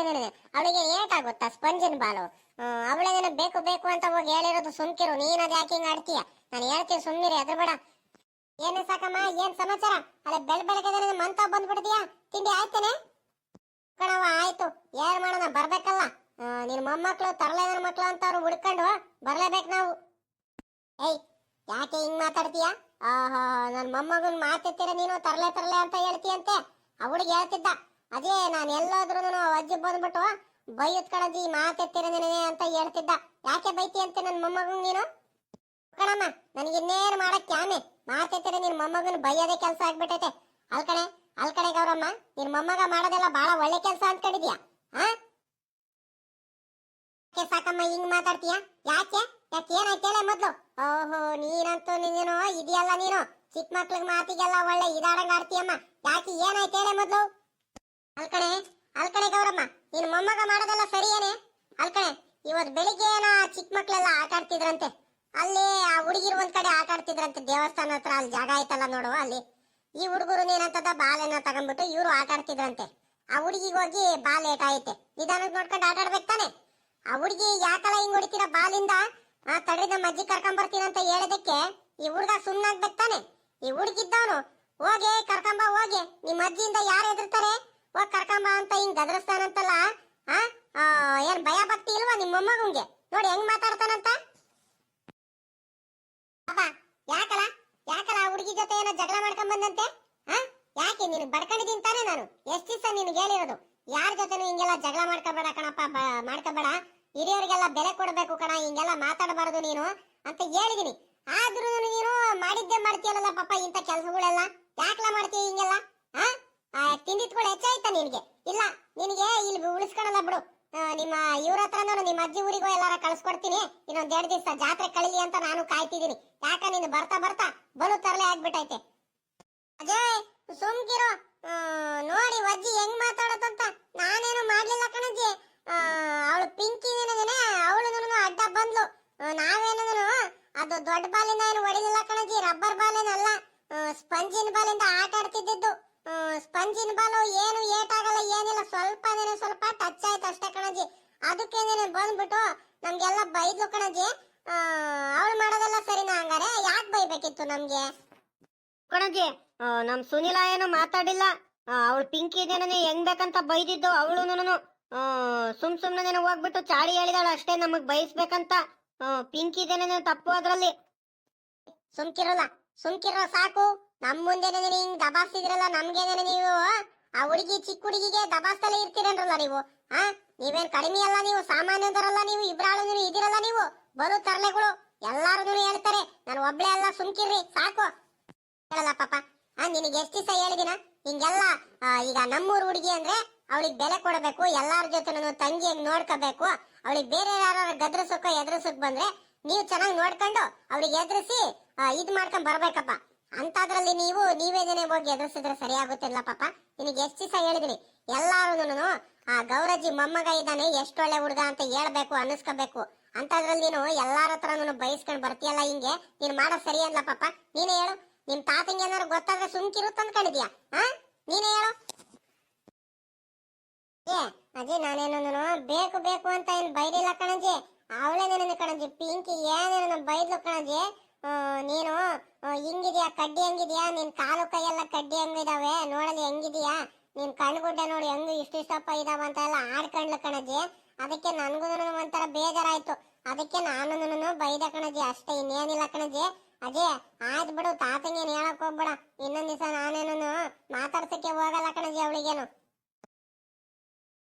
ಅವಳಿಗೆ ಏಟಾಗುತ್ತಾ ಸ್ಪಂಜಿನ ಬಾಲು? ಅವಳೇನೇನ ಬೇಕು ಬೇಕು ಅಂತ ಹೋಗಿ ಹೇಳಿರೋದು ಸುಮ್ಕಿರು. ನೀನ್ ಅದ್ ಯಾಕೆ ಆಡ್ತೀಯ? ನಾನು ಹೇಳ್ತೀನಿ ಸುಮ್ಮಿರಿ ಎದ್ರ ಬೇಡ. ಏನೇ ಸಾಕಮ್ಮ, ಏನ್ ಸಮಾಚಾರ? ಅಲ್ಲ ಬೆಳ್ ಬೆಳಗ್ಗೆ ಮಂತ ಬಂದ್ಬಿಡ್ತೀಯಾ? ತಿಂಡಿ ಆಯ್ತೇನೆ? ಕಣವ ಆಯ್ತು. ಏನ್ ಮಾಡೋಣ, ಬರ್ಬೇಕಲ್ಲ? ಆ, ನಿನ್ ಮೊಮ್ಮಕ್ಳು ತರಲೆ ನನ್ನ ಮಕ್ಳು ಅಂತ ಅವ್ರು ಹುಡ್ಕೊಂಡು ಬರಲೇಬೇಕು ನಾವು. ಏಯ್ ಯಾಕೆ ಹಿಂಗ್ ಮಾತಾಡ್ತೀಯ? ಆಹಾ ನನ್ನ ಮೊಮ್ಮಗನ್ ಮಾತಿರ್ತೀರ ನೀನು ತರಲೆ ತರಲೆ ಅಂತ ಹೇಳ್ತೀಯಂತೆ? ಆ ಹುಡುಗಿ ಹೇಳ್ತಿದ್ದ. ಅದೇ ನಾನು ಎಲ್ಲೋದ್ರು ಅಜ್ಜಿ ಬಂದ್ಬಿಟ್ಟು ಬೈಯುತ್ ಕಣಜ್ಜಿ ಮಾತೆತ್ತೀರ ನೀನೇ ಅಂತ ಹೇಳ್ತಿದ್ದ. ಯಾಕೆ ಬೈತಿ ಅಂತ ನನ್ನ ಮೊಮ್ಮಗನ್ ನೀನು? ಕಣಮ್ಮ ನನಗೆ ಇನ್ನೇನು ಮಾಡಕ್ ಕ್ಯಾಮೆ ಮಾತೆತ್ತೀರ ನಿನ್ನ ಮೊಮ್ಮಗನ್ ಬೈಯೋದೇ ಕೆಲಸ ಆಗ್ಬಿಟ್ಟೈತೆ. ಅಲ್ಕಣೆ ಅಲ್ಕಣೆ ಗೌರಮ್ಮ ನಿನ್ನ ಮೊಮ್ಮಗ ಮಾಡೋದೆಲ್ಲ ಬಹಳ ಒಳ್ಳೆ ಕೆಲಸ ಅಂದ್ಕೊಂಡಿದ್ಯಾ? ಹಾ ಯಾಕೆ ಸಾಕಮ್ಮ, ಹಿಂಗ್ ಮಾತಾಡ್ತೀಯ? ಯಾಕೆ? ಯಾಕೆ? ಏನಾಯ್ತೇಳೆ ಮೊದ್ಲು. ಓಹೋ, ನೀನಂತೂ ನೀನು ಇದೆಯಲ್ಲ ನೀನು. ಚಿಕ್ಕ ಮಕ್ಳಿಗೆ ಮಾತಿಗೆಲ್ಲ ಒಳ್ಳೆ ಇದಾಡಂಗ್ ಆಡ್ತೀಯಮ್ಮ. ಯಾಕೆ? ಕೇಳೆ ಮೊದ್ಲು. ಅಲ್ಕಣೆ ಅಲ್ಕಣೆ ಗೌರಮ್ಮ. ನೀನ್ ಮೊಮ್ಮಗ ಮಾಡೋದೆಲ್ಲ ಸರಿಯೇನೆ? ಅಲ್ಕಣೆ ಇವತ್ ಬೆಳಿಗ್ಗೆ ಏನ ಚಿಕ್ಕ ಮಕ್ಳೆಲ್ಲ ಆಟ ಆಡ್ತಿದ್ರಂತೆ. ಅಲ್ಲಿ ಆ ಹುಡುಗಿರು ಒಂದ್ ಕಡೆ ಆಟ ಆಡ್ತಿದ್ರಂತೆ ದೇವಸ್ಥಾನ ಹತ್ರ. ಅಲ್ಲಿ ಜಾಗ ಐತಲ್ಲ ನೋಡು, ಅಲ್ಲಿ. ಈ ಹುಡುಗರು ಏನಂತದ ಬಾಲೆನ ತಗೊಂಡ್ಬಿಟ್ಟು ಇವ್ರು ಆಟ ಆಡ್ತಿದ್ರಂತೆ. ಆ ಹುಡುಗಿಗೆ ಹೋಗಿ ಬಾಲ್ ಏಟಾಯ್ತೆ ಐತೆ ನಿಧಾನಕ್ಕೆ ನೋಡ್ಕೊಂಡು ಆಟ ಆಡ್ಬೇಕು ತಾನೆ? ಆ ಹುಡುಗಿ ಯಾಕಲ್ಲ ಹಿಂಗ್ ಹೊಡಿತೀರ ಬಾಲಿಂದ? ಆ ತಡ್ರಿ ನಮ್ಮ ಅಜ್ಜಿ ಕರ್ಕೊಂಡ್ ಬರ್ತೀನಿ ಅಂತ ಹೇಳಿದಕ್ಕೆ ಈ ಹುಡುಗ ಸುಮ್ಮನಾಗ್ಬೇಕು ತಾನೆ ಈ ಹುಡುಗಿದ್ದವನು, ಹೋಗಿ, ಕರ್ಕೊಂಬ, ಹೋಗಿ. ನಿಮ್ಮ ಅಜ್ಜಿಯಿಂದ ಯಾರು ಎದುರ್ತಾರೆ ಹೋಗ್ ಕರ್ಕೊಂಬ ಅಂತ ಹಿಂಗ್ ಗದರಿಸ್ತಾನಂತಲ್ಲ ಆ? ಏನ್ ಭಯ ಭಕ್ತಿ ಇಲ್ವಾ ನಿಮ್ಮ ಮೊಮ್ಮಗಂಗೆ? ನೋಡಿ, ಹೆಂಗ್ ಮಾತಾಡ್ತಾನಂತ? ಯಾಕಲ್ಲ? ಯಾಕಲ್ಲ ಆ ಹುಡುಗಿ ಜೊತೆ ಏನೋ ಜಗಳ ಮಾಡ್ಕೊಂಡ್ ಬಂದಂತೆ? ಯಾಕೆ ನೀನು ಬಡ್ಕೊಂಡಿದ್ದೀನಿ ತಾನೇ ನಾನು? ಎಷ್ಟು ದಿವಸ ನಿನ್ಗೆ ಹೇಳಿರೋದು? ಯಾರ ಜೊತೆನೂ ಹಿಂಗೆಲ್ಲ ಜಗಳ ಮಾಡ್ಕೋಬೇಡ ಕಣಪ್ಪ ಮಾಡ್ಕೊಬೇಡ. ಹಿರಿಯರಿಗೆಲ್ಲ ಬೆಲೆ ಕೊಡಬೇಕು ಕಣ ಹಿಂಗೆಲ್ಲ ಮಾತಾಡಬಾರದು ನೀನು ಅಂತ ಹೇಳಿದೀನಿ. ಆದ್ರೂ ನೀನು ಮಾಡಿದ್ದೆ ಮಾಡ್ತೀಯಲ್ಲ ಪಾಪ ಇಂಥ ಕೆಲಸಗಳೆಲ್ಲ. ಯಾಕಲ ಮಾಡ್ತೀಯ ಹಿಂಗೆಲ್ಲ ಆ, ತಿಂದಿದ್ಗಳು ಹೆಚ್ಚಾಯ್ತಾ ನಿನ್ಗೆ? ಇಲ್ಲ ನಿನಗೆ ಇಲ್ಲಿ ಉಳಿಸ್ಕೊಳಲ್ಲ ಬಿಡು. ನಿಮ್ಮ ಇವ್ರ ಹತ್ರನೂ ನಿಮ್ಮ ಅಜ್ಜಿ ಊರಿಗೂ ಎಲ್ಲಾರ ಕಳ್ಸ್ಕೊಡ್ತೀನಿ. ಇನ್ನೊಂದ್ ಎರಡು ದಿವಸ ಜಾತ್ರೆ ಕಳಿಲಿ ಅಂತ ನಾನು ಕಾಯ್ತಿದ್ದೀನಿ. ಯಾಕ ನೀನು ಬರ್ತಾ ಬರ್ತಾ ಬಲು ತರಲೆ ಆಗ್ಬಿಟ್ಟೈತೆ. ಅಜಯ್ ಸುಮ್ಕಿರೋ. ನೋಡಿ ಅಜ್ಜಿ ಹೆಂಗ್ ಮಾತಾಡತ್ತಂತ. ನಾನೇನು ಮಾಡ್ಲಿಲ್ಲ ಕಣಜ್ಜಿ. ಅವಳು ಪಿಂಕಿ ಅವಳು ಅಡ್ಡ ಬಂದ್ಲು. ಆ, ನಾವೇನದನು ಅದು ದೊಡ್ಡ ಬಾಲಿಂದ ಏನು ಹೊಡಿಲಿಲ್ಲ ಕಣಜ್ಜಿ. ರಬ್ಬರ್ ಬಾಲೇನಲ್ಲ ಸ್ಪಂಜಿನ ಬಾಲಿಂದ ಆಟ ಆಡ್ತಿದ್ದಿದ್ದು. ಸ್ಪಂಜಿನ ಬಾಲು ಏನು ಏಟಾಗಲ್ಲ ಏನಿಲ್ಲ. ಸ್ವಲ್ಪ ಸ್ವಲ್ಪ ಟಚ್ ಆಯ್ತು ಅಷ್ಟೇ ಕಣಜ್ಜಿ. ಅದಕ್ಕೆ ಬಂದ್ಬಿಟ್ಟು ನಮ್ಗೆಲ್ಲ ಬೈದ್ಲು ಕಣಜ್ಜಿ. ಅವಳು ಮಾಡೋದೆಲ್ಲ ಸರಿನಾ ಹಂಗಾರೆ? ಯಾಕೆ ಬೈಬೇಕಿತ್ತು ನಮ್ಗೆ? ಕಣಜ್ಜಿ ನಮ್ ಸುನಿಲ ಏನು ಮಾತಾಡಿಲ್ಲ. ಅವಳು ಪಿಂಕಿ ಇದೇನೇ ಹೆಂಗ್ ಬೇಕಂತ ಬೈದಿದ್ದು ಅವಳು ಸುಮ್ ಸುಮ್ನೆ ಹೋಗ್ಬಿಟ್ಟು ಚಾಡಿ ಹೇಳಿದಾಳು ಅಷ್ಟೇ ನಮಗ್ ಬಯಸ್ಬೇಕಂತ ಪಿಂಕಿ ಇದೇನೇ ತಪ್ಪು ಅದ್ರಲ್ಲಿ. ಸುಮ್ಕಿರಲ್ಲ, ಸುಮ್ಕಿರೋ ಸಾಕು. ನಮ್ ಮುಂದೆನೇ ಹಿಂಗ್ ದಬಾಸ್ತಿದ್ರಲ್ಲ ನಮ್ಗೇನೇನೆ ನೀವು? ಆ ಹುಡುಗಿ ಚಿಕ್ಕ ಹುಡುಗಿಗೆ ದಬಾಸ್ತಲೇ ಇರ್ತೀರನ್ರಲ್ಲ ನೀವು? ಹಾ ನೀವೇನ್ ಕಡಿಮೆ ಅಲ್ಲ ನೀವು ಸಾಮಾನ್ಯದರಲ್ಲ ನೀವು, ಇಬ್ರಾಳು ಇದಿರಲ್ಲ ನೀವು? ಬರು ತರ್ಲೆಗಳು. ಎಲ್ಲಾರು ಹೇಳ್ತಾರೆ. ನಾನು ಒಬ್ಳೆ ಅಲ್ಲ, ಸುಮ್ಕಿರ್ರಿ, ಸಾಕು. ಹೇಳಲ್ಲ ಪಾಪ. ನಿನಗೆ ಎಷ್ಟು ದಿವಸ ಹೇಳಿದಿನ? ಹಿಂಗೆಲ್ಲ ಈಗ ನಮ್ಮೂರ್ ಹುಡುಗಿ ಅಂದ್ರೆ ಅವಳಿಗೆ ಬೆಲೆ ಕೊಡಬೇಕು, ಎಲ್ಲಾರ ಜೊತೆ ತಂಗಿಯಾಗಿ ನೋಡ್ಕೋಬೇಕು. ಅವಳಿಗೆ ಬೇರೆ ಯಾರು ಗದ್ರಸಕ್ಕ ಎದುರಿಸಕ್ ಬಂದ್ರೆ ನೀವು ಚೆನ್ನಾಗಿ ನೋಡ್ಕೊಂಡು ಅವ್ರಿಗೆ ಎದುರಿಸಿ ಇದ್ ಮಾಡ್ಕೊಂಡ್ ಬರ್ಬೇಕಪ್ಪ. ಅಂತದ್ರಲ್ಲಿ ನೀವು ನೀವೇನೇ ಹೋಗಿ ಎದುರಿಸಿದ್ರೆ ಸರಿಯಾಗುತ್ತಿಲ್ಲ ಪಾಪ. ನಿನಗೆ ಎಷ್ಟು ದಿವಸ ಹೇಳಿದಿನಿ? ಎಲ್ಲಾರು ಆ ಗೌರಜ್ಜಿ ಮೊಮ್ಮಗ ಇದ್ದಾನೆ ಎಷ್ಟೊಳ್ಳೆ ಹುಡುಗ ಅಂತ ಹೇಳ್ಬೇಕು, ಅನ್ನಿಸ್ಕೋಬೇಕು. ಅಂತದ್ರಲ್ಲಿ ನೀನು ಎಲ್ಲಾರ ಬಯಸ್ಕೊಂಡ್ ಬರ್ತೀಯಲ್ಲ ಹಿಂಗೆ? ನೀನ್ ಮಾಡೋ ಸರಿ ಅಲ್ಲ ಪಾಪ. ನೀನೇ ಹೇಳು. ನಿಮ್ ತಾತಂಗೆ ಏನಾರು ಗೊತ್ತಾದ್ರೆ ಸುಮ್ಕಿರುತ್ತ ಅನ್ಕೊಂಡಿದ್ಯಾ? ಹಾ ನೀನೇ ಹೇಳು. ಏ, ಅಜ್ಜಿ ನಾನೇನೋ ಬೇಕು ಬೇಕು ಅಂತ ಏನ್ ಬೈದಿಲ್ಲ ಕಣಜಿ ಅವಳೇ ನನ್ನ ಕಣಜ್ಜಿ. ಪಿಂಕಿ ಏನೇನೋ ಬೈದ್ಲು ಕಣಜಿ ನೀನು ಹಿಂಗಿದ್ಯಾ? ಕಡ್ಡಿ ಹೆಂಗಿದ್ಯಾ? ನಿನ್ ಕಾಲು ಕೈಯೆಲ್ಲ ಕಡ್ಡಿ ಹೆಂಗಿದಾವೆ? ನೋಡಲಿ ಹೆಂಗಿದ್ಯಾ? ನಿನ್ ಕಣ್ಗುಡ್ಡೆ ನೋಡಿ ಹೆಂಗ್ ಇಷ್ಟಿಷ್ಟಪ್ಪ ಇದಾವ ಅಂತ ಎಲ್ಲ ಆಡ್ಕೊಂಡ್ಲು ಕಣಜಿ ಅದಕ್ಕೆ ನನ್ಗೂ ಒಂಥರ ಬೇಜಾರಾಯ್ತು. ಅದಕ್ಕೆ ನಾನು ಬೈದ ಕಣಜಿ ಅಷ್ಟೇ ಇನ್ನೇನಿಲ್ಲ ಕಣಜ್ಜಿ. ಅಜಯ್ ಆಯ್ತು ಬಿಡು ತಾತಂಗೇನು ಹೇಳಕ್ ಹೋಗ್ಬೇಡ. ಇನ್ನೊಂದ್ ದಿವಸ ನಾನೇನು ಮಾತಾಡ್ಸಕ್ಕೆ ಹೋಗಲ್ಲ ಕಣಜಿ ಅವಳಿಗೇನು.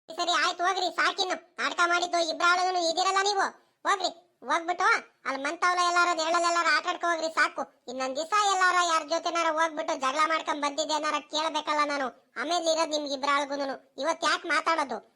ಸರಿ, ಆಯ್ತು, ಹೋಗ್ರಿ, ಸಾಕಿನ್ನು. ನಾಟಕ ಮಾಡಿದ್ದು ಇಬ್ರಾಳನು ಇದಿರಲ್ಲ ನೀವು? ಹೋಗ್ರಿ, ಹೋಗ್ಬಿಟ್ಟು ಅಲ್ಲಿ ಮಂತವ್ಲ ಎಲ್ಲಾರ ನೆರಳಲ್ಲೆಲ್ಲಾರ ಆಟ ಆಡ್ಕೊ ಹೋಗ್ರಿ, ಸಾಕು. ಇನ್ನೊಂದ್ ದಿವಸ ಎಲ್ಲಾರ ಯಾರ ಜೊತೆನಾರ ಹೋಗ್ಬಿಟ್ಟು ಜಗಳ ಮಾಡ್ಕೊಂಡ್ ಬಂದಿದ್ದೆ ಏನಾರ ಕೇಳ್ಬೇಕಲ್ಲ ನಾನು. ಆಮೇಲೆ ಇರೋದು ನಿಮ್ಗೆ ಇಬ್ರಾಳ್ಗುನು ಇವತ್ ಯಾಕೆ ಮಾತಾಡೋದು?